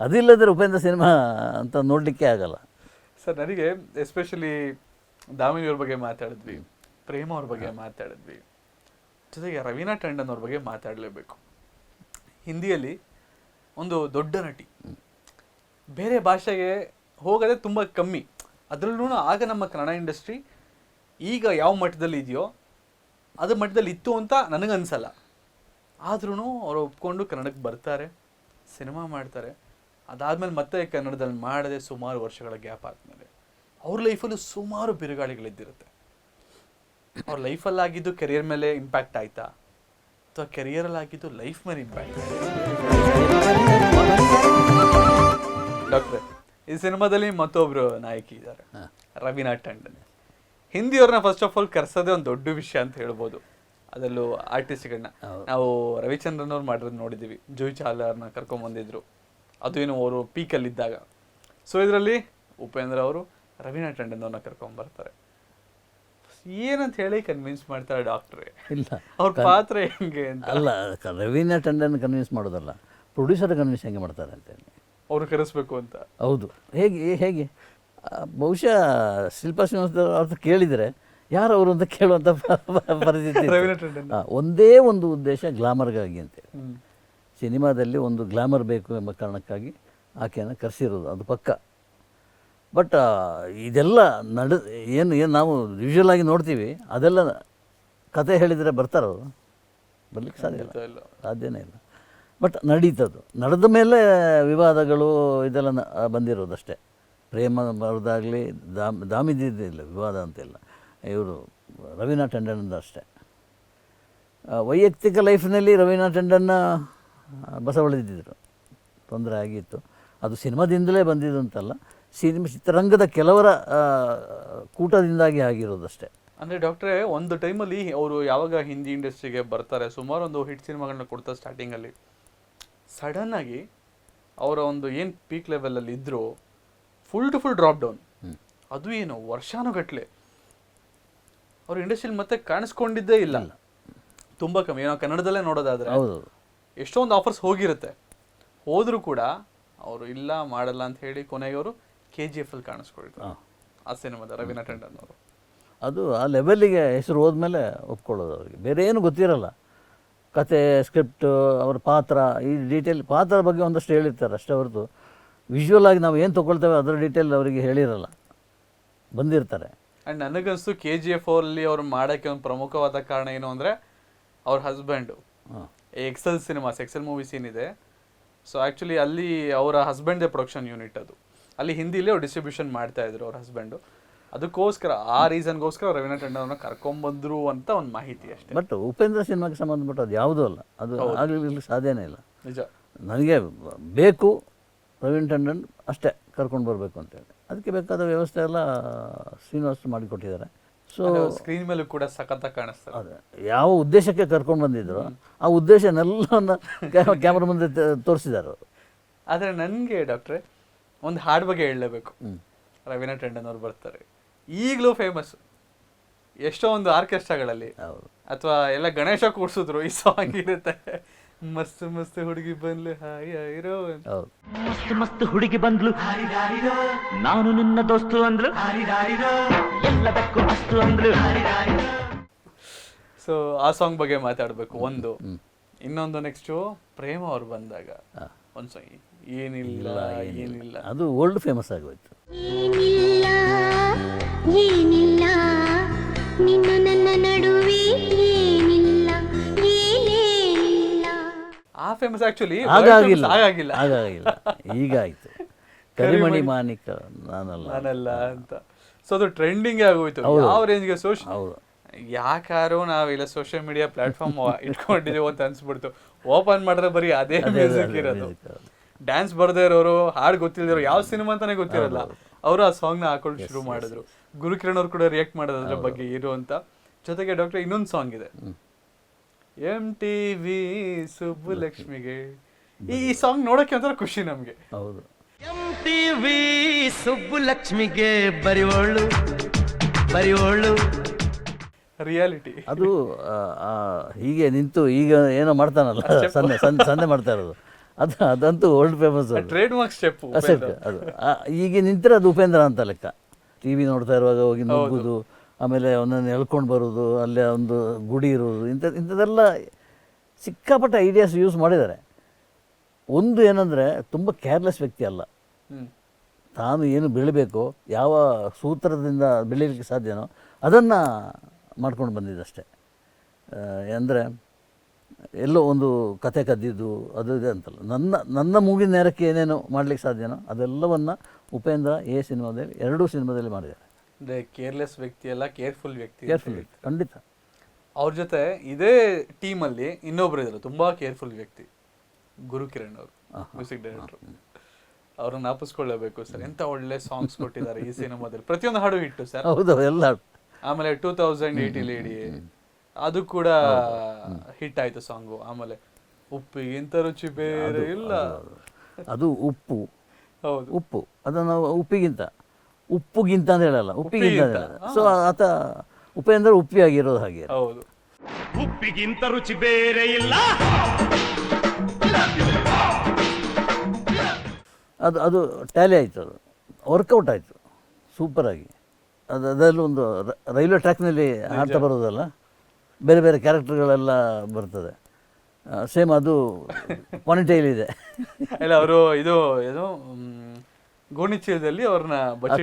Speaker 2: ಅದಿಲ್ಲದ್ರೆ ಉಪೇಂದ್ರ ಸಿನಿಮಾ ಅಂತ ನೋಡಲಿಕ್ಕೆ ಆಗಲ್ಲ.
Speaker 1: ಸರ್ ನನಗೆ ಎಸ್ಪೆಷಲಿ ದಾಮಿನಿಯವ್ರ ಬಗ್ಗೆ ಮಾತಾಡಿದ್ವಿ ಪ್ರೇಮ ಅವ್ರ ಬಗ್ಗೆ ಮಾತಾಡಿದ್ವಿ ಜೊತೆಗೆ ರವೀನಾ ಟಂಡನ್ ಅವ್ರ ಬಗ್ಗೆ ಮಾತಾಡಲೇಬೇಕು. ಹಿಂದಿಯಲ್ಲಿ ಒಂದು ದೊಡ್ಡ ನಟಿ. ಬೇರೆ ಭಾಷೆಗೆ ಹೋಗೋದೇ ತುಂಬ ಕಮ್ಮಿ. ಅದರಲ್ಲೂ ಆಗ ನಮ್ಮ ಕನ್ನಡ ಇಂಡಸ್ಟ್ರಿ ಈಗ ಯಾವ ಮಟ್ಟದಲ್ಲಿ ಇದೆಯೋ ಅದ್ರ ಮಟ್ಟದಲ್ಲಿ ಇತ್ತು ಅಂತ ನನಗನ್ಸಲ್ಲ. ಆದ್ರೂ ಅವ್ರು ಒಪ್ಕೊಂಡು ಕನ್ನಡಕ್ಕೆ ಬರ್ತಾರೆ ಸಿನಿಮಾ ಮಾಡ್ತಾರೆ. ಅದಾದ್ಮೇಲೆ ಮತ್ತೆ ಕನ್ನಡದಲ್ಲಿ ಮಾಡದೆ ಸುಮಾರು ವರ್ಷಗಳ ಗ್ಯಾಪ್ ಆದ್ಮೇಲೆ ಅವ್ರ ಲೈಫಲ್ಲೂ ಸುಮಾರು ಬಿರುಗಾಳಿಗಳಿದ್ದಿರುತ್ತೆ. ಅವ್ರ ಲೈಫಲ್ಲಿ ಆಗಿದ್ದು ಕೆರಿಯರ್ ಮೇಲೆ ಇಂಪ್ಯಾಕ್ಟ್ ಆಯ್ತಾ? ಅಥವಾ ಕೆರಿಯರಲ್ಲಿ ಆಗಿದ್ದು ಲೈಫ್ ಮೇಲೆ ಇಂಪ್ಯಾಕ್ಟ್ ಡಾಕ್ಟ್ರೆ ಈ ಸಿನಿಮಾದಲ್ಲಿ ಮತ್ತೊಬ್ರು ನಾಯಕಿ ಇದ್ದಾರೆ. ರವೀನಾ ಟಂಡನ್. ಹಿಂದಿಯವ್ರನ್ನ ಫಸ್ಟ್ ಆಫ್ ಆಲ್ ಕರೆಸೋದೇ ಒಂದು ದೊಡ್ಡ ವಿಷಯ ಅಂತ ಹೇಳ್ಬೋದು. ಅದರಲ್ಲೂ ಆರ್ಟಿಸ್ಟ್ಗಳನ್ನ ನಾವು ರವಿಚಂದ್ರನ್ ಅವ್ರು ಮಾಡಿರೋದು ನೋಡಿದ್ದೀವಿ ಜೂಯ್ ಚಾಲರ್ನ ಕರ್ಕೊಂಡ್ ಬಂದಿದ್ರು. ಅದು ಏನು ಅವರು ಪೀಕಲ್ಲಿದ್ದಾಗ ಸೊ ಇದರಲ್ಲಿ ಉಪೇಂದ್ರ ಅವರು ರವೀನಾ ಟಂಡನ್ ಅವ್ರನ್ನ ಕರ್ಕೊಂಡ್ ಬರ್ತಾರೆ. ಏನಂತ ಹೇಳಿ ಕನ್ವಿನ್ಸ್ ಮಾಡ್ತಾರೆ ಡಾಕ್ಟ್ರೆ
Speaker 2: ಇಲ್ಲ.
Speaker 1: ಅವ್ರ ಪಾತ್ರ ಹೆಂಗೆ ಅಂತ.
Speaker 2: ಅಲ್ಲ ರವೀನಾ ಟಂಡನ್ ಕನ್ವಿನ್ಸ್ ಮಾಡೋದಲ್ಲ. ಪ್ರೊಡ್ಯೂಸರ್ ಕನ್ವಿನ್ಸ್ ಹೆಂಗೆ ಮಾಡ್ತಾರೆ ಅಂತೇಳಿ
Speaker 1: ಅವ್ರು ಕರೆಸ್ಬೇಕು ಅಂತ.
Speaker 2: ಹೌದು. ಹೇಗೆ ಹೇಗೆ? ಬಹುಶಃ ಶಿಲ್ಪಾ ಶ್ರೀನಿವಾಸ ಅವ್ರ ಕೇಳಿದರೆ ಯಾರು ಅವರು ಅಂತ ಕೇಳುವಂಥ ಪರಿಸ್ಥಿತಿ ಒಂದೇ ಒಂದು ಉದ್ದೇಶ ಗ್ಲಾಮರ್ಗಾಗಿ ಅಂತೇಳಿ ಸಿನಿಮಾದಲ್ಲಿ ಒಂದು ಗ್ಲಾಮರ್ ಬೇಕು ಎಂಬ ಕಾರಣಕ್ಕಾಗಿ ಆಕೆಯನ್ನು ಕರೆಸಿರೋದು ಅದು ಪಕ್ಕ. ಬಟ್ ಇದೆಲ್ಲ ನಡ ಏನು ಏನು ನಾವು ವಿಜುವಲ್ ಆಗಿ ನೋಡ್ತೀವಿ ಅದೆಲ್ಲ ಕತೆ ಹೇಳಿದರೆ ಬರ್ತಾರೋ ಬರ್ಲಿಕ್ಕೆ ಸಾಧ್ಯ ಇಲ್ಲ. ಸಾಧ್ಯನೇ ಇಲ್ಲ. ಬಟ್ ನಡೀತದ್ದು. ನಡೆದ ಮೇಲೆ ವಿವಾದಗಳು ಇದೆಲ್ಲ ಬಂದಿರೋದಷ್ಟೇ. ಪ್ರೇಮ ಬರೋದಾಗಲಿ ದಾಮ್ ದಾಮಿದ್ದಿದ್ದಿಲ್ಲ ವಿವಾದ ಅಂತಿಲ್ಲ ಇವರು ರವೀನಾ ಟಂಡನ್ ಅಷ್ಟೇ. ವೈಯಕ್ತಿಕ ಲೈಫ್ನಲ್ಲಿ ರವೀನಾ ಟಂಡನ್ನ ಬಸವಳಿದಿದ್ದರು ತೊಂದರೆ ಆಗಿತ್ತು. ಅದು ಸಿನಿಮಾದಿಂದಲೇ ಬಂದಿದ್ದು ಅಂತಲ್ಲ, ಸಿನಿಮಾ ಚಿತ್ರರಂಗದ ಕೆಲವರ ಕೂಟದಿಂದಾಗಿ ಆಗಿರೋದಷ್ಟೇ
Speaker 1: ಅಂದರೆ ಡಾಕ್ಟ್ರೆ, ಒಂದು ಟೈಮಲ್ಲಿ ಅವರು ಯಾವಾಗ ಹಿಂದಿ ಇಂಡಸ್ಟ್ರಿಗೆ ಬರ್ತಾರೆ ಸುಮಾರು ಒಂದು ಹಿಟ್ ಸಿನಿಮಾಗಳನ್ನ ಕೊಡ್ತಾರೆ ಸ್ಟಾರ್ಟಿಂಗಲ್ಲಿ ಸಡನ್ನಾಗಿ ಅವರ ಒಂದು ಏನು ಪೀಕ್ ಲೆವೆಲಲ್ಲಿ ಇದ್ರು full to full drop down ಅದು ಏನು? ವರ್ಷಾನುಗಟ್ಲೆ. ಅವ್ರು ಇಂಡಸ್ಟ್ರಿಯಲ್ಲಿ ಮತ್ತೆ ಕಾಣಿಸ್ಕೊಂಡಿದ್ದೇ ಇಲ್ಲ. ತುಂಬಾ ಕಮ್ಮಿ. ಏನೋ ಕನ್ನಡದಲ್ಲೇ ನೋಡೋದಾದ್ರೆ
Speaker 2: ಹೌದು
Speaker 1: ಎಷ್ಟೊಂದು ಆಫರ್ಸ್ ಹೋಗಿರುತ್ತೆ. ಹೋದ್ರು ಕೂಡ ಅವರು ಇಲ್ಲ ಮಾಡಲ್ಲ ಅಂತ ಹೇಳಿ ಕೊನೆಗೆ ಅವರು ಕೆ ಜಿ ಎಫ್ ಅಲ್ಲಿ ಕಾಣಿಸ್ಕೊಳ್ತಾರೆ. ಆ ಸಿನಿಮಾದ ರವೀನಾ ಟಂಡನ್ ಅವರು.
Speaker 2: ಅದು ಆ ಲೆವೆಲ್ಲಿಗೆ ಹೆಸರು ಹೋದ್ಮೇಲೆ ಒಪ್ಕೊಳ್ಳೋದು ಅವ್ರಿಗೆ. ಬೇರೆ ಏನು ಗೊತ್ತಿರಲ್ಲ. ಕತೆ ಸ್ಕ್ರಿಪ್ಟು ಅವ್ರ ಪಾತ್ರ ಈ ಡೀಟೇಲ್ ಪಾತ್ರ ಬಗ್ಗೆ ಒಂದಷ್ಟು ಹೇಳಿರ್ತಾರೆ ಅಷ್ಟೇ ಹೊರತು. ವಿಜುವಲ್ ಆಗಿ ನಾವು ಏನು ತೊಗೊಳ್ತೇವೆ ಅದರ ಡೀಟೇಲ್ ಅವರಿಗೆ ಹೇಳಿರಲ್ಲ. ಬಂದಿರ್ತಾರೆ.
Speaker 1: ಆ್ಯಂಡ್ ನನಗನ್ನಿಸ್ತು ಕೆ ಜಿ ಎಫ್ ಅಲ್ಲಿ ಅವ್ರು ಮಾಡೋಕ್ಕೆ ಒಂದು ಪ್ರಮುಖವಾದ ಕಾರಣ ಏನು ಅಂದರೆ ಅವ್ರ husband excel cinemas excel movie ಏನಿದೆ ಇದೆ. ಸೊ ಆ್ಯಕ್ಚುಲಿ ಅಲ್ಲಿ ಅವರ ಹಸ್ಬೆಂಡ್ದೇ ಪ್ರೊಡಕ್ಷನ್ ಯೂನಿಟ್ ಅದು. ಅಲ್ಲಿ ಹಿಂದಿಲಿ ಅವ್ರು ಡಿಸ್ಟ್ರಿಬ್ಯೂಷನ್ ಮಾಡ್ತಾ ಇದ್ರು ಅವ್ರ ಹಸ್ಬೆಂಡು ಅದಕ್ಕೋಸ್ಕರ ಆ ರೀಸನ್ಗೋಸ್ಕರ ರವೀನಾ ಟಂಡನ್ ಅವ್ರನ್ನ ಕರ್ಕೊಂಬಂದ್ರು ಅಂತ ಒಂದು ಮಾಹಿತಿ ಅಷ್ಟೇ.
Speaker 2: ಬಟ್ ಉಪೇಂದ್ರ ಸಿನಿಮಾಗೆ ಸಂಬಂಧಪಟ್ಟ ಅದು ಯಾವುದೂ ಅಲ್ಲ. ಅದು ಆಗಲಿಕ್ಕೆ ಸಾಧ್ಯನೇ ಇಲ್ಲ.
Speaker 1: ನಿಜ.
Speaker 2: ನನಗೆ ಬೇಕು ಪ್ರವೀಣ್ ಟಂಡನ್ ಅಷ್ಟೇ ಕರ್ಕೊಂಡು ಬರಬೇಕು ಅಂತೇಳಿ. ಅದಕ್ಕೆ ಬೇಕಾದ ವ್ಯವಸ್ಥೆ ಎಲ್ಲ ಶ್ರೀನಿವಾಸ ಮಾಡಿಕೊಟ್ಟಿದ್ದಾರೆ ಸೊ
Speaker 1: ಸ್ಕ್ರೀನ್ ಮೇಲೂ ಕೂಡ ಸಖತ್ತ ಕಾಣಿಸ್ತಾರೆ
Speaker 2: ಅದೇ ಯಾವ ಉದ್ದೇಶಕ್ಕೆ ಕರ್ಕೊಂಡು ಬಂದಿದ್ರು ಆ ಉದ್ದೇಶನೆಲ್ಲವನ್ನು ಕ್ಯಾಮ್ರಾ ಮುಂದೆ ತೋರಿಸಿದಾರೆ ಆದರೆ ಅವರು.
Speaker 1: ಆದರೆ ನನ್ಗೆ ಡಾಕ್ಟ್ರೆ ಒಂದು ಹಾಡು ಬಗ್ಗೆ ಹೇಳಲೇಬೇಕು. ರವೀನಾ ಟಂಡನ್ ಅವರು ಬರ್ತಾರೆ. ಈಗಲೂ ಫೇಮಸ್ ಎಷ್ಟೋ ಒಂದು ಆರ್ಕೆಸ್ಟ್ರಾಗಳಲ್ಲಿ ಅಥವಾ ಎಲ್ಲ ಗಣೇಶ ಕೂಡಿಸಿದ್ರು ಈ ಸಾಂಗ್ ಇರುತ್ತೆ. ಮಸ್ತ್ ಮಸ್ತ್ ಹುಡುಗಿ ಬಂದ್ಲು. ಹಾಯ್ ಹಾಯ್ರೋ
Speaker 2: ಹೌದು.
Speaker 3: ಮಸ್ತ್ ಮಸ್ತ್ ಹುಡುಗಿ ಬಂದ್ಲು. ನಾನು ನಿನ್ನ ದೋಸ್ತು ಅಂದ್ಲು. ಎಲ್ಲದಕ್ಕೂ ಹಾರಿ ಅಂದ್ಲು.
Speaker 1: ಸೊ ಆ ಸಾಂಗ್ ಬಗ್ಗೆ ಮಾತಾಡ್ಬೇಕು. ಒಂದು. ಇನ್ನೊಂದು ನೆಕ್ಸ್ಟ್ ಪ್ರೇಮ ಅವ್ರು ಬಂದಾಗ. ಒಂದು ಸಾಂಗ್ ಏನಿಲ್ಲ ಏನಿಲ್ಲ.
Speaker 2: ಅದು ಓಲ್ಡ್ ಫೇಮಸ್ ಆಗೋಯ್ತು.
Speaker 4: ಏನಿಲ್ಲ ಏನಿಲ್ಲ. ನಿನ್ನ ನನ್ನ ನಡುವೆ
Speaker 1: ಆ ಫೇಮಸ್ ಆಕ್ಚುಲಿ
Speaker 2: ಹಾಗಾಗಿಲ್ಲ.
Speaker 1: ಹಾಗಾಗಿಲ್ಲ.
Speaker 2: ಹಾಗಾಗಿಲ್ಲ. ಈಗ ಆಯ್ತು ಕರಿಮಣಿ. ಮಾಣಿಕ ನಾನಲ್ಲ.
Speaker 1: ನಾನಲ್ಲ ಅಂತ. ಸೊ ಅದು ಟ್ರೆಂಡಿಂಗ್ ಆಗೋಯ್ತು. ಯಾವ ರೇಂಜ್ಗೆ ಸೋಶ್
Speaker 2: ಹೌದು.
Speaker 1: ಯಾಕಾರೋ ನಾವಿಲ್ಲ ಸೋಷಿಯಲ್ ಮೀಡಿಯಾ ಪ್ಲಾಟ್ಫಾರ್ಮ್ ಇಟ್ಕೊಂಡಿದೀವಿ ಅಂತ ಅನ್ಸ್ಬಿಡ್ತು. ಓಪನ್ ಮಾಡಿದ್ರೆ ಬರೀ ಅದೇ ಮ್ಯೂಸಿಕ್ ಇರೋದು. ಡ್ಯಾನ್ಸ್ ಬರ್ದೇ ಇರೋರು ಹಾಡು ಗೊತ್ತಿಲ್ದಿರೋ ಯಾವ ಸಿನಿಮಾ ಅಂತಾನೆ ಗೊತ್ತಿರಲ್ಲ. ಅವರು ಆ ಸಾಂಗ್ನ ಹಾಕೊಂಡು ಶುರು ಮಾಡಿದ್ರು. ಗುರುಕಿರಣ್ ಅವ್ರು ಕೂಡ ರಿಯಾಕ್ಟ್ ಮಾಡೋದ್ರ ಅದ್ರ ಬಗ್ಗೆ ಇರು ಅಂತ. ಜೊತೆಗೆ ಡಾಕ್ಟರ್ ಇನ್ನೊಂದು ಸಾಂಗ್ ಇದೆ. ಎಂ ಟಿ ವಿ ಸುಬ್ಬುಲಕ್ಷ್ಮಿಗೆ. ಈ ಸಾಂಗ್ ನೋಡಕ್ಕೆ ಒಂಥರ ಖುಷಿ ನಮಗೆ.
Speaker 2: ಹೌದು.
Speaker 3: ಎಂ ಟಿ ವಿ ಸುಬ್ಬುಲಕ್ಷ್ಮಿಗೆ ಬರಿವಳು ಬರಿವಳು
Speaker 1: ರಿಯಾಲಿಟಿ
Speaker 2: ಅದು ಆ, ಆ, ಹೀಗೆ ನಿಂತು ಈಗ ಏನೋ ಮಾಡ್ತಾನಲ್ಲ ಸಂದೆ ಸಂದೆ ಸಂದೆ ಮಾಡ್ತಾ ಇರೋದು. ಅದು ಅದಂತೂ ವರ್ಲ್ಡ್ ಫೇಮಸ್ ಅದು.
Speaker 1: ಟ್ರೇಡ್ ಮಾರ್ಕ್ ಸ್ಟೆಪ್
Speaker 2: ಅದು. ಆ, ಈಗ ನಿಂತರೆ ಅದು ಉಪೇಂದ್ರ ಅಂತ ಲೆಕ್ಕ. ಟಿ ವಿ ನೋಡ್ತಾ ಇರುವಾಗ ಹೋಗಿ ನುಗ್ಗುದು ಆಮೇಲೆ ಒಂದೊಂದು ಎಳ್ಕೊಂಡು ಬರೋದು ಅಲ್ಲೇ ಒಂದು ಗುಡಿ ಇರೋದು ಇಂಥ ಇಂಥದ್ದೆಲ್ಲ ಸಿಕ್ಕಾಪಟ್ಟೆ ಐಡಿಯಾಸ್ ಯೂಸ್ ಮಾಡಿದ್ದಾರೆ. ಒಂದು ಏನಂದರೆ ತುಂಬ ಕೇರ್ಲೆಸ್ ವ್ಯಕ್ತಿ ಅಲ್ಲ. ತಾನು ಏನು ಬೆಳಿಬೇಕೋ ಯಾವ ಸೂತ್ರದಿಂದ ಬೆಳೀಲಿಕ್ಕೆ ಸಾಧ್ಯನೋ ಅದನ್ನು ಮಾಡ್ಕೊಂಡು ಬಂದಿದ್ದಷ್ಟೇ. ಅಂದರೆ ಎಲ್ಲೋ ಒಂದು ಕತೆ ಕದ್ದಿದ್ದು ಅದು ಇದೆ ಅಂತಲ್ಲ. ನನ್ನ ನನ್ನ ಮೂಗಿನ ನೇರಕ್ಕೆ ಏನೇನು ಮಾಡ್ಲಿಕ್ಕೆ ಸಾಧ್ಯನೋ ಅದೆಲ್ಲವನ್ನು ಉಪೇಂದ್ರ ಎ ಸಿನಿಮಾದಲ್ಲಿ ಎರಡೂ ಸಿನಿಮಾದಲ್ಲಿ ಮಾಡಿದ್ದಾರೆ.
Speaker 1: ಅಂದ್ರೆ ಕೇರ್ಲೆಸ್ ವ್ಯಕ್ತಿ ಅಲ್ಲ ಕೇರ್ಫುಲ್ ವ್ಯಕ್ತಿ
Speaker 2: ಕೇರ್ಫುಲ್
Speaker 1: ವ್ಯಕ್ತಿ
Speaker 2: ಖಂಡಿತ.
Speaker 1: ಅವ್ರ ಜೊತೆ ಇದೇ ಟೀಮಲ್ಲಿ ಅಲ್ಲಿ ಇನ್ನೊಬ್ರು ಇದ್ರು ತುಂಬಾ ಕೇರ್ಫುಲ್ ವ್ಯಕ್ತಿ ಗುರು ಕಿರಣ್ ಅವರು ಮ್ಯೂಸಿಕ್ ಡೈರೆಕ್ಟರ್ ಅವ್ರನ್ನ ನಾಪಿಸ್ಕೊಳ್ಳಬೇಕು ಸರ್. ಎಂತ ಒಳ್ಳೆ ಸಾಂಗ್ಸ್ ಕೊಟ್ಟಿದ್ದಾರೆ ಈ ಸಿನಿಮಾದಲ್ಲಿ. ಪ್ರತಿಯೊಂದು ಹಾಡು ಇಟ್ಟು ಸರ್.
Speaker 2: ಹೌದು ಎಲ್ಲ
Speaker 1: ಆಮೇಲೆ ಟೂ ತೌಸಂಡ್ ಏಯ್ಟಿ ಲೇಡಿ ಅದು ಕೂಡ ಹಿಟ್ ಆಯ್ತು ಸಾಂಗು ಆಮೇಲೆ ಉಪ್ಪು ಎಂತ ರುಚಿ ಬೇರೆ ಇಲ್ಲ.
Speaker 2: ಅದು ಉಪ್ಪು.
Speaker 1: ಹೌದು.
Speaker 2: ಉಪ್ಪು ಅದನ್ನು ಉಪ್ಪಿಗಿಂತ. ಉಪ್ಪುಗಿಂತ ಅಂತ ಹೇಳಲ್ಲ ಉಪ್ಪಿಗಿಂತ ಅಂತ ಹೇಳಲ್ಲ. ಸೊ ಆತ ಉಪೇಂದ್ರ ಉಪ್ಪಿಯಾಗಿರೋದು ಹಾಗೆ.
Speaker 1: ಹೌದು.
Speaker 3: ಉಪ್ಪಿಗಿಂತ ರುಚಿ ಬೇರೆ ಇಲ್ಲ.
Speaker 2: ಅದು ಅದು ಟ್ಯಾಲಿ ಆಯಿತು ಅದು. ವರ್ಕೌಟ್ ಆಯಿತು. ಸೂಪರಾಗಿ ಅದು ಅದರಲ್ಲಿ ಒಂದು ರ- ರೈಲ್ವೆ ಟ್ರ್ಯಾಕ್ನಲ್ಲಿ ಹಾಡ್ತಾ ಬರೋದಲ್ಲ ಬೇರೆ ಬೇರೆ ಕ್ಯಾರೆಕ್ಟರ್ಗಳೆಲ್ಲ ಬರ್ತದೆ. ಸೇಮ್ ಅದು ಪಾನಿಟೈಲ್ ಇದೆ.
Speaker 1: ಇಲ್ಲ ಅವರು ಇದು ಏನು ಗೋಣಿಚೀಲದಲ್ಲಿ ಅವ್ರನ್ನ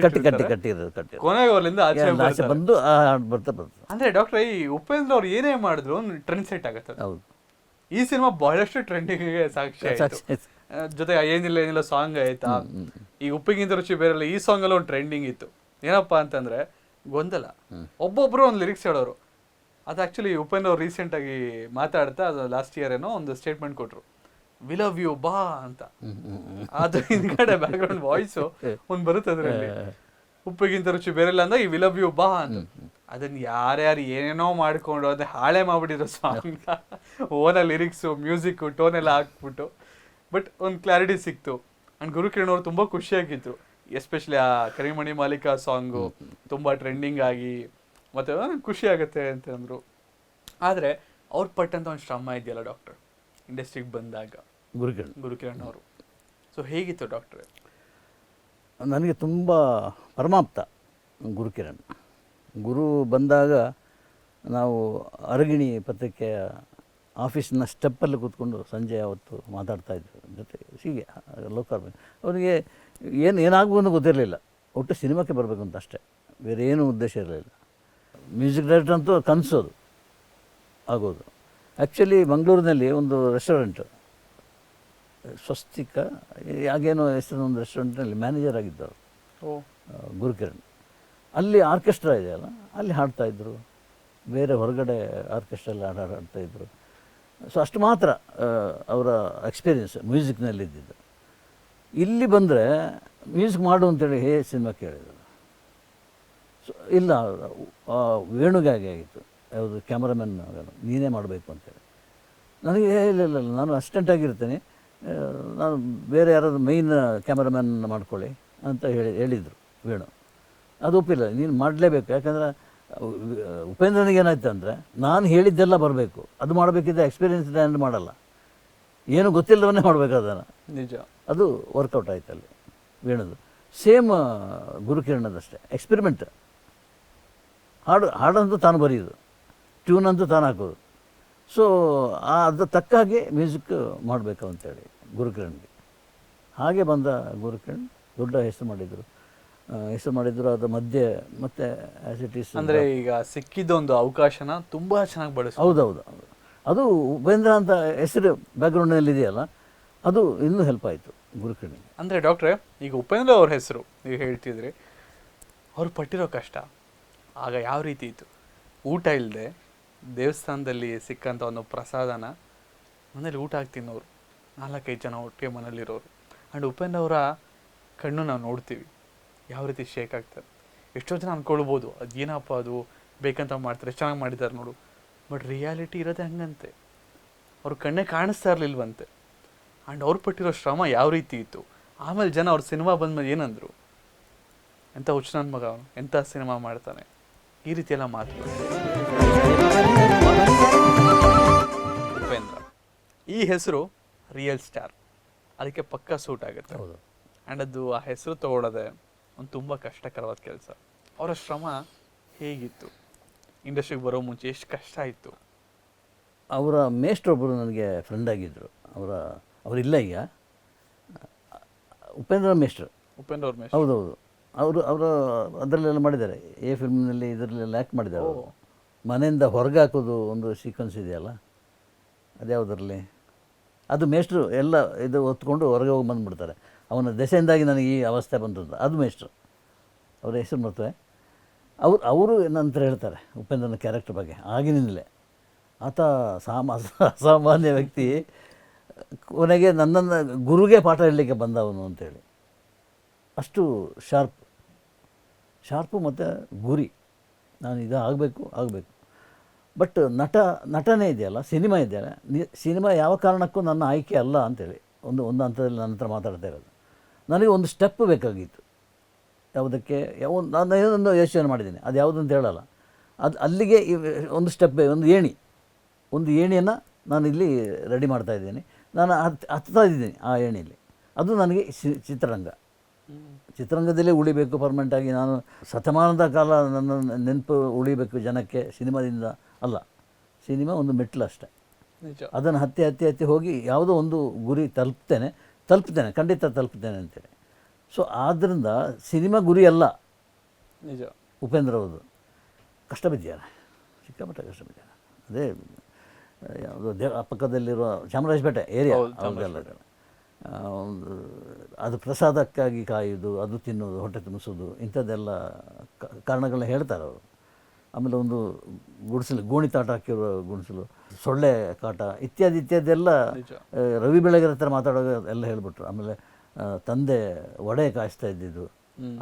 Speaker 2: ಕಟ್ಟಿ ಕಟ್ಟಿ ಕಟ್ಟಿರೋದು ಕಟ್ಟಿ
Speaker 1: ಕೊನೆಗೆ ಅವರಿಂದ ಆಚೆ
Speaker 2: ಆಚೆ
Speaker 1: ಬರ್ತಾರೆ.
Speaker 2: ಬಂದು ಆ ಹಾಡು ಬರ್ತಾ ಬರ್ತದೆ
Speaker 1: ಅಂದ್ರೆ ಡಾಕ್ಟರ್ ಈ ಉಪೇಂದ್ರ ಅವ್ರು ಏನೇ ಮಾಡಿದ್ರು ಒಂದು ಟ್ರೆಂಡ್ ಸೆಟ್ ಆಗುತ್ತೆ. ಅದು.
Speaker 2: ಹೌದು.
Speaker 1: ಈ ಸಿನಿಮಾ ಬಹಳಷ್ಟು ಟ್ರೆಂಡಿಂಗ್ ಸಾಕ್ಷಿ ಆಯ್ತು.
Speaker 2: ಸಾಕ್ಷಿ ಆಯ್ತು.
Speaker 1: ಆ, ಜೊತೆ ಏನಿಲ್ಲ ಏನಿಲ್ಲ ಸಾಂಗ್ ಆಯ್ತಾ? ಈ ಉಪ್ಪಿಗಿಂತ ರುಚಿ ಬೇರೆಲ್ಲ ಈ ಸಾಂಗ್ ಅಲ್ಲಿ ಒಂದು ಟ್ರೆಂಡಿಂಗ್ ಇತ್ತು. ಏನಪ್ಪಾ ಅಂತಂದ್ರೆ ಗೊಂದಲ. ಒಬ್ಬೊಬ್ರು ಒಂದು ಲಿರಿಕ್ಸ್ ಹೇಳೋರು. ಅದು ಆಕ್ಚುಲಿ ಉಪೇಂದ್ರ ಅವ್ರು ರೀಸೆಂಟ್ ಆಗಿ ಮಾತಾಡ್ತಾ ಅದು ಲಾಸ್ಟ್ ಇಯರ್ ಏನೋ ಒಂದು ಸ್ಟೇಟ್ಮೆಂಟ್ ಕೊಟ್ರು. ವಿ ಲವ್ ಯು ಬಾ ಅಂತ. ಅದು ಹಿಂದ್ಗಡೆ ಬ್ಯಾಕ್ ಗ್ರೌಂಡ್ ವಾಯ್ಸ್ ಒಂದ್ ಬರುತ್ತೆ ಅದ್ರಲ್ಲಿ. ಉಪ್ಪಿಗಿಂತ ರುಚಿ ಬೇರೆ ಇಲ್ಲ ಅಂದಾಗ ಈ ವಿ ಲವ್ ಯು ಬಾ ಅಂತ. ಅದನ್ನ ಯಾರ್ಯಾರು ಏನೇನೋ ಮಾಡ್ಕೊಂಡು ಅದೇ ಹಾಳೆ ಮಾಡ್ಬಿಟ್ಟಿರೋ ಸಾಂಗ್ ಓನ ಲಿರಿಕ್ಸು ಮ್ಯೂಸಿಕ್ ಟೋನ್ ಎಲ್ಲ ಹಾಕ್ಬಿಟ್ಟು. ಬಟ್ ಒಂದು ಕ್ಲಾರಿಟಿ ಸಿಕ್ತು. ಅಂಡ್ ಗುರುಕಿರಣ್ ಅವರು ತುಂಬಾ ಖುಷಿಯಾಗಿದ್ರು. ಎಸ್ಪೆಷಲಿ ಆ ಕರಿಮಣಿ ಮಾಲೀಕ ಸಾಂಗು ತುಂಬಾ ಟ್ರೆಂಡಿಂಗ್ ಆಗಿ ಮತ್ತೆ ಖುಷಿ ಆಗುತ್ತೆ ಅಂತ ಅಂದ್ರು. ಆದ್ರೆ ಅವ್ರು ಪಟ್ಟಂತ ಒಂದು ಶ್ರಮ ಇದೆಯಲ್ಲ ಡಾಕ್ಟರ್ ಇಂಡಸ್ಟ್ರಿಗೆ ಬಂದಾಗ
Speaker 2: ಗುರುಕಿರಣ್
Speaker 1: ಗುರುಕಿರಣ್ ಅವರು ಸೊ ಹೇಗಿತ್ತು ಡಾಕ್ಟ್ರೆ
Speaker 2: ನನಗೆ ತುಂಬ ಪರಮಾಪ್ತ ಗುರುಕಿರಣ್ ಗುರು ಬಂದಾಗ ನಾವು ಅರಗಿಣಿ ಪತ್ರಿಕೆಯ ಆಫೀಸಿನ ಸ್ಟೆಪ್ಪಲ್ಲಿ ಕೂತ್ಕೊಂಡು ಸಂಜೆ ಅವತ್ತು ಮಾತಾಡ್ತಾ ಇದ್ರು ಜೊತೆ ಹೀಗೆ ಲೋಕಾರ್ಮ ಅವರಿಗೆ ಏನು ಏನಾಗುವುದು ಗೊತ್ತಿರಲಿಲ್ಲ. ಒಟ್ಟು ಸಿನಿಮಾಕ್ಕೆ ಬರಬೇಕು ಅಂತ ಅಷ್ಟೇ. ಬೇರೆ ಏನೂ ಉದ್ದೇಶ ಇರಲಿಲ್ಲ. ಮ್ಯೂಸಿಕ್ ಡೈರೆಕ್ಟರ್ ಅಂತೂ ಕನಸೋದು ಆಗೋದು. ಆ್ಯಕ್ಚುಲಿ ಮಂಗಳೂರಿನಲ್ಲಿ ಒಂದು ರೆಸ್ಟೋರೆಂಟ್ ಸ್ವಸ್ತಿಕ ಹಾಗೇನೋ ಹೆಸರಿನ ಒಂದು ರೆಸ್ಟೋರೆಂಟ್ನಲ್ಲಿ ಮ್ಯಾನೇಜರ್ ಆಗಿದ್ದವರು ಗುರುಕಿರಣ್. ಅಲ್ಲಿ ಆರ್ಕೆಸ್ಟ್ರಾ ಇದೆಯಲ್ಲ ಅಲ್ಲಿ ಹಾಡ್ತಾಯಿದ್ರು ಬೇರೆ ಹೊರಗಡೆ ಆರ್ಕೆಸ್ಟ್ರಲ್ಲಿ ಹಾಡು ಹಾಡು ಹಾಡ್ತಾಯಿದ್ರು ಸೊ ಅಷ್ಟು ಮಾತ್ರ ಅವರ ಎಕ್ಸ್ಪೀರಿಯನ್ಸ್ ಮ್ಯೂಸಿಕ್ನಲ್ಲಿ ಇದ್ದಿದ್ದು. ಇಲ್ಲಿ ಬಂದರೆ ಮ್ಯೂಸಿಕ್ ಮಾಡು ಅಂತೇಳಿ ಹೇ ಸಿನಿಮಾ ಕೇಳಿದರು. ಸೊ ಇಲ್ಲ ವೇಣುಗಾಗಿ ಆಗಿತ್ತು. ಯಾವುದು ಕ್ಯಾಮ್ರಾಮನ್ ನೀನೇ ಮಾಡಬೇಕು ಅಂತೇಳಿ. ನನಗೆ ಇಲ್ಲ ಇಲ್ಲ ಇಲ್ಲ ನಾನು ಅಸಿಸ್ಟೆಂಟ್ ಆಗಿರ್ತೇನೆ. ನಾನು ಬೇರೆ ಯಾರಾದರೂ ಮೈನ್ ಕ್ಯಾಮ್ರಾಮನ್ ಮಾಡ್ಕೊಳ್ಳಿ ಅಂತ ಹೇಳಿ ಹೇಳಿದರು ವೇಣು. ಅದು ಒಪ್ಪಿಲ್ಲ. ನೀನು ಮಾಡಲೇಬೇಕು. ಯಾಕಂದರೆ ಉಪೇಂದ್ರನಿಗೆ ಏನಾಯ್ತು ಅಂದರೆ ನಾನು ಹೇಳಿದ್ದೆಲ್ಲ ಬರಬೇಕು. ಅದು ಮಾಡಬೇಕಿದ್ದ ಎಕ್ಸ್ಪೀರಿಯನ್ಸ್ ಹ್ಯಾಂಡ್ ಮಾಡಲ್ಲ. ಏನು ಗೊತ್ತಿಲ್ಲವನ್ನೇ ಮಾಡಬೇಕು ಅದನ್ನು.
Speaker 1: ನಿಜ.
Speaker 2: ಅದು ವರ್ಕೌಟ್ ಆಯ್ತು ಅಲ್ಲಿ ವೇಣುದು. ಸೇಮ್ ಗುರುಕಿರಣದಷ್ಟೇ. ಎಕ್ಸ್ಪೆರಿಮೆಂಟ್ ಹಾಡು ಹಾಡಂತೂ ತಾನು ಬರೆಯೋದು. ಟ್ಯೂನ್ ಅಂತೂ ತಾನು ಹಾಕೋದು ಸೊ ಅದು ತಕ್ಕ ಹಾಗೆ ಮ್ಯೂಸಿಕ್ ಮಾಡಬೇಕು ಅಂತೇಳಿ ಗುರುಕಿರಣ್ಗೆ. ಹಾಗೆ ಬಂದ ಗುರುಕಿರಣ್ ದೊಡ್ಡ ಹೆಸರು ಮಾಡಿದರು. ಹೆಸರು ಮಾಡಿದ್ರು ಅದರ ಮಧ್ಯೆ ಮತ್ತೆ ಆ್ಯಸ್ ಇಟ್ ಈಸ್
Speaker 1: ಅಂದರೆ ಈಗ ಸಿಕ್ಕಿದ್ದ ಒಂದು ಅವಕಾಶನ ತುಂಬ ಚೆನ್ನಾಗಿ ಬಳಸ
Speaker 2: ಹೌದೌದು. ಹೌದು ಅದು ಉಪೇಂದ್ರ ಅಂತ ಹೆಸರು ಬ್ಯಾಕ್ಗ್ರೌಂಡ್ನಲ್ಲಿ ಇದೆಯಲ್ಲ ಅದು ಇನ್ನೂ ಹೆಲ್ಪ್ ಆಯಿತು ಗುರುಕಿರಣ್
Speaker 1: ಅಂದರೆ ಡಾಕ್ಟ್ರೆ ಈಗ ಉಪೇಂದ್ರ ಅವ್ರ ಹೆಸರು ನೀವು ಹೇಳ್ತಿದ್ರಿ ಅವ್ರು ಪಟ್ಟಿರೋ ಕಷ್ಟ. ಆಗ ಯಾವ ರೀತಿ ಇತ್ತು? ಊಟ ಇಲ್ಲದೆ ದೇವಸ್ಥಾನದಲ್ಲಿ ಸಿಕ್ಕಂಥ ಒಂದು ಪ್ರಸಾದನ ಮನೇಲಿ ಊಟ ಹಾಕಿ ತಿನ್ನೋರು. ನಾಲ್ಕೈದು ಜನ ಒಟ್ಟಿಗೆ ಮನೇಲಿರೋರು ಆ್ಯಂಡ್ ಉಪೇಂದ್ರ ಅವರ ಕಣ್ಣು ನಾವು ನೋಡ್ತೀವಿ. ಯಾವ ರೀತಿ ಶೇಕ್ ಆಗ್ತಾರೆ ಎಷ್ಟೋ ಜನ ಅನ್ಕೊಳ್ಬೋದು, ಅದೇನಪ್ಪ ಅದು? ಬೇಕಂತ ಮಾಡ್ತಾರೆ, ಚೆನ್ನಾಗಿ ಮಾಡಿದ್ದಾರೆ ನೋಡು. ಬಟ್ ರಿಯಾಲಿಟಿ ಇರೋದೇ ಹಂಗಂತೆ. ಅವ್ರ ಕಣ್ಣೇ ಕಾಣಿಸ್ತಾ ಇರಲಿಲ್ವಂತೆ. ಆ್ಯಂಡ್ ಅವ್ರು ಪಟ್ಟಿರೋ ಶ್ರಮ ಯಾವ ರೀತಿ ಇತ್ತು? ಆಮೇಲೆ ಜನ ಅವ್ರ ಸಿನಿಮಾ ಬಂದ್ಮೇಲೆ ಏನಂದರು? ಎಂಥ ಹುಚ್ಚ ನನ್ನ ಮಗ ಅವನು, ಎಂಥ ಸಿನಿಮಾ ಮಾಡ್ತಾನೆ? ಈ ರೀತಿಯೆಲ್ಲ ಮಾತುಗಳು ಉಪೇಂದ್ರ. ಈ ಹೆಸರು ರಿಯಲ್ ಸ್ಟಾರ್ ಅದಕ್ಕೆ ಪಕ್ಕ ಸೂಟ್ ಆಗುತ್ತೆ.
Speaker 2: ಹೌದು.
Speaker 1: ಆ್ಯಂಡ್ ಅದು ಆ ಹೆಸರು ತಗೊಳ್ಳೋದೆ ಒಂದು ತುಂಬ ಕಷ್ಟಕರವಾದ ಕೆಲಸ. ಅವರ ಶ್ರಮ ಹೇಗಿತ್ತು? ಇಂಡಸ್ಟ್ರಿಗೆ ಬರೋ ಮುಂಚೆ ಎಷ್ಟು ಕಷ್ಟ ಇತ್ತು?
Speaker 2: ಅವರ ಮೇಷ್ಟ್ರೊಬ್ಬರು ನನಗೆ ಫ್ರೆಂಡ್ ಆಗಿದ್ದರು ಅವರ ಅವರಿಲ್ಲ ಈಗ. ಉಪೇಂದ್ರ ಮೇಷ್ಟ್ರು.
Speaker 1: ಉಪೇಂದ್ರ ಅವ್ರ ಹೌದು
Speaker 2: ಹೌದೌದು. ಅವರು ಅವರು ಅದರಲ್ಲೆಲ್ಲ ಮಾಡಿದ್ದಾರೆ. ಎ ಫಿಲ್ಮ್ನಲ್ಲಿ ಇದರಲ್ಲೆಲ್ಲ ಆ್ಯಕ್ಟ್ ಮಾಡಿದ್ದಾರೆ ಅವರು. ಮನೆಯಿಂದ ಹೊರಗೆ ಹಾಕೋದು ಒಂದು ಸೀಕ್ವೆನ್ಸ್ ಇದೆಯಲ್ಲ? ಅದ್ಯಾವುದರಲ್ಲಿ? ಅದು ಮೇಷ್ಟ್ರು ಎಲ್ಲ ಇದು ಹೊತ್ಕೊಂಡು ಹೊರಗೆ ಹೋಗಿ ಬಂದುಬಿಡ್ತಾರೆ. ಅವನ ದೆಸೆಯಿಂದಾಗಿ ನನಗೆ ಈ ಅವಸ್ಥೆ ಬಂತು ಅಂತ ಅದು ಮೇಷ್ಟ್ರು. ಅವರ ಹೆಸರು ಮರ್ತವೆ ಅವ್ರು, ಅವರು ಏನಂತ ಹೇಳ್ತಾರೆ ಉಪೇಂದ್ರನ ಕ್ಯಾರೆಕ್ಟರ್ ಬಗ್ಗೆ, ಆಗಿನಿಂದಲೇ. ಆತ ಸಾಮ, ಅಸಾಮಾನ್ಯ ವ್ಯಕ್ತಿ. ಕೊನೆಗೆ ನನ್ನನ್ನು ಗುರುಗೆ ಪಾಠ ಹೇಳಲಿಕ್ಕೆ ಬಂದವನು ಅಂತೇಳಿ. ಅಷ್ಟು ಶಾರ್ಪ್ ಶಾರ್ಪು ಮತ್ತು ಗುರಿ. ನಾನು ಇದು ಆಗಬೇಕು ಆಗಬೇಕು. ಬಟ್ ನಟ, ನಟನೆ ಇದೆಯಲ್ಲ, ಸಿನಿಮಾ ಇದೆಯಲ್ಲ, ನಿ- ಸಿನಿಮಾ ಯಾವ ಕಾರಣಕ್ಕೂ ನನ್ನ ಆಯ್ಕೆ ಅಲ್ಲ ಅಂತೇಳಿ ಒಂದು ಒಂದು ಹಂತದಲ್ಲಿ ನನ್ನ ಹತ್ರ ಮಾತಾಡ್ತಾ ಇರೋದು. ನನಗೆ ಒಂದು ಸ್ಟೆಪ್ ಬೇಕಾಗಿತ್ತು. ಯಾವುದಕ್ಕೆ, ಯಾವ, ನಾನು ಏನೊಂದು ಯೋಚನೆ ಮಾಡಿದ್ದೀನಿ. ಅದು ಯಾವುದು ಅಂತ ಹೇಳಲ್ಲ. ಅದು ಅಲ್ಲಿಗೆ ಒಂದು ಸ್ಟೆಪ್, ಒಂದು ಏಣಿ, ಒಂದು ಏಣಿಯನ್ನು ನಾನು ಇಲ್ಲಿ ರೆಡಿ ಮಾಡ್ತಾ ಇದ್ದೀನಿ. ನಾನು ಹತ್, ಹತ್ತಾ ಇದ್ದೀನಿ ಆ ಏಣಿಯಲ್ಲಿ ಅದು ನನಗೆ ಚಿತ್ರರಂಗ. ಚಿತ್ರರಂಗದಲ್ಲೇ ಉಳಿಬೇಕು ಪರ್ಮನೆಂಟಾಗಿ ನಾನು ಶತಮಾನದ ಕಾಲ ನನ್ನ ನೆನಪು ಉಳಿಬೇಕು ಜನಕ್ಕೆ ಸಿನಿಮಾದಿಂದ. ಅಲ್ಲ ಸಿನಿಮಾ ಒಂದು ಮೆಟ್ಲು ಅಷ್ಟೆ.
Speaker 1: ನಿಜ.
Speaker 2: ಅದನ್ನು ಹತ್ತಿ ಹತ್ತಿ ಹತ್ತಿ ಹೋಗಿ ಯಾವುದೋ ಒಂದು ಗುರಿ ತಲುಪ್ತೇನೆ ತಲುಪ್ತೇನೆ ಖಂಡಿತ ತಲುಪ್ತೇನೆ ಅಂತೇಳಿ ಸೊ ಆದ್ದರಿಂದ ಸಿನಿಮಾ ಗುರಿ ಅಲ್ಲ.
Speaker 1: ನಿಜ.
Speaker 2: ಉಪೇಂದ್ರ ಅವರು ಕಷ್ಟ ಬಿದ್ದಾರೆ ಸಿಕ್ಕಾಪಟ್ಟೆ ಕಷ್ಟ ಬಿದ್ದಾರೆ ಅದೇ ಯಾವುದು ದೇ ಪಕ್ಕದಲ್ಲಿರುವ ಚಾಮರಾಜಪೇಟೆ ಏರಿಯಾ
Speaker 1: ಹೌದು,
Speaker 2: ಅವ್ರದ್ದೆಲ್ಲ ಒಂದು ಅದು ಪ್ರಸಾದಕ್ಕಾಗಿ ಕಾಯುವುದು ಅದು ತಿನ್ನೋದು ಹೊಟ್ಟೆ ತುಂಬಿಸೋದು ಇಂಥದ್ದೆಲ್ಲ ಕ- ಕಾರಣಗಳನ್ನ ಹೇಳ್ತಾರೆ ಅವರು. ಆಮೇಲೆ ಒಂದು ಗುಡಿಸಲು ಗೋಣಿತಾಟ ಹಾಕಿರೋ ಗುಡಿಸಲು ಸೊಳ್ಳೆ ಕಾಟ ಇತ್ಯಾದಿ ಇತ್ಯಾದಿ ಎಲ್ಲ ರವಿ ಬೆಳಗೆರ ಹತ್ರ ಮಾತಾಡೋದು ಎಲ್ಲ ಹೇಳ್ಬಿಟ್ರು. ಆಮೇಲೆ ತಂದೆ ವಡೆ ಕಾಯಿಸ್ತಾ ಇದ್ದಿದ್ದು.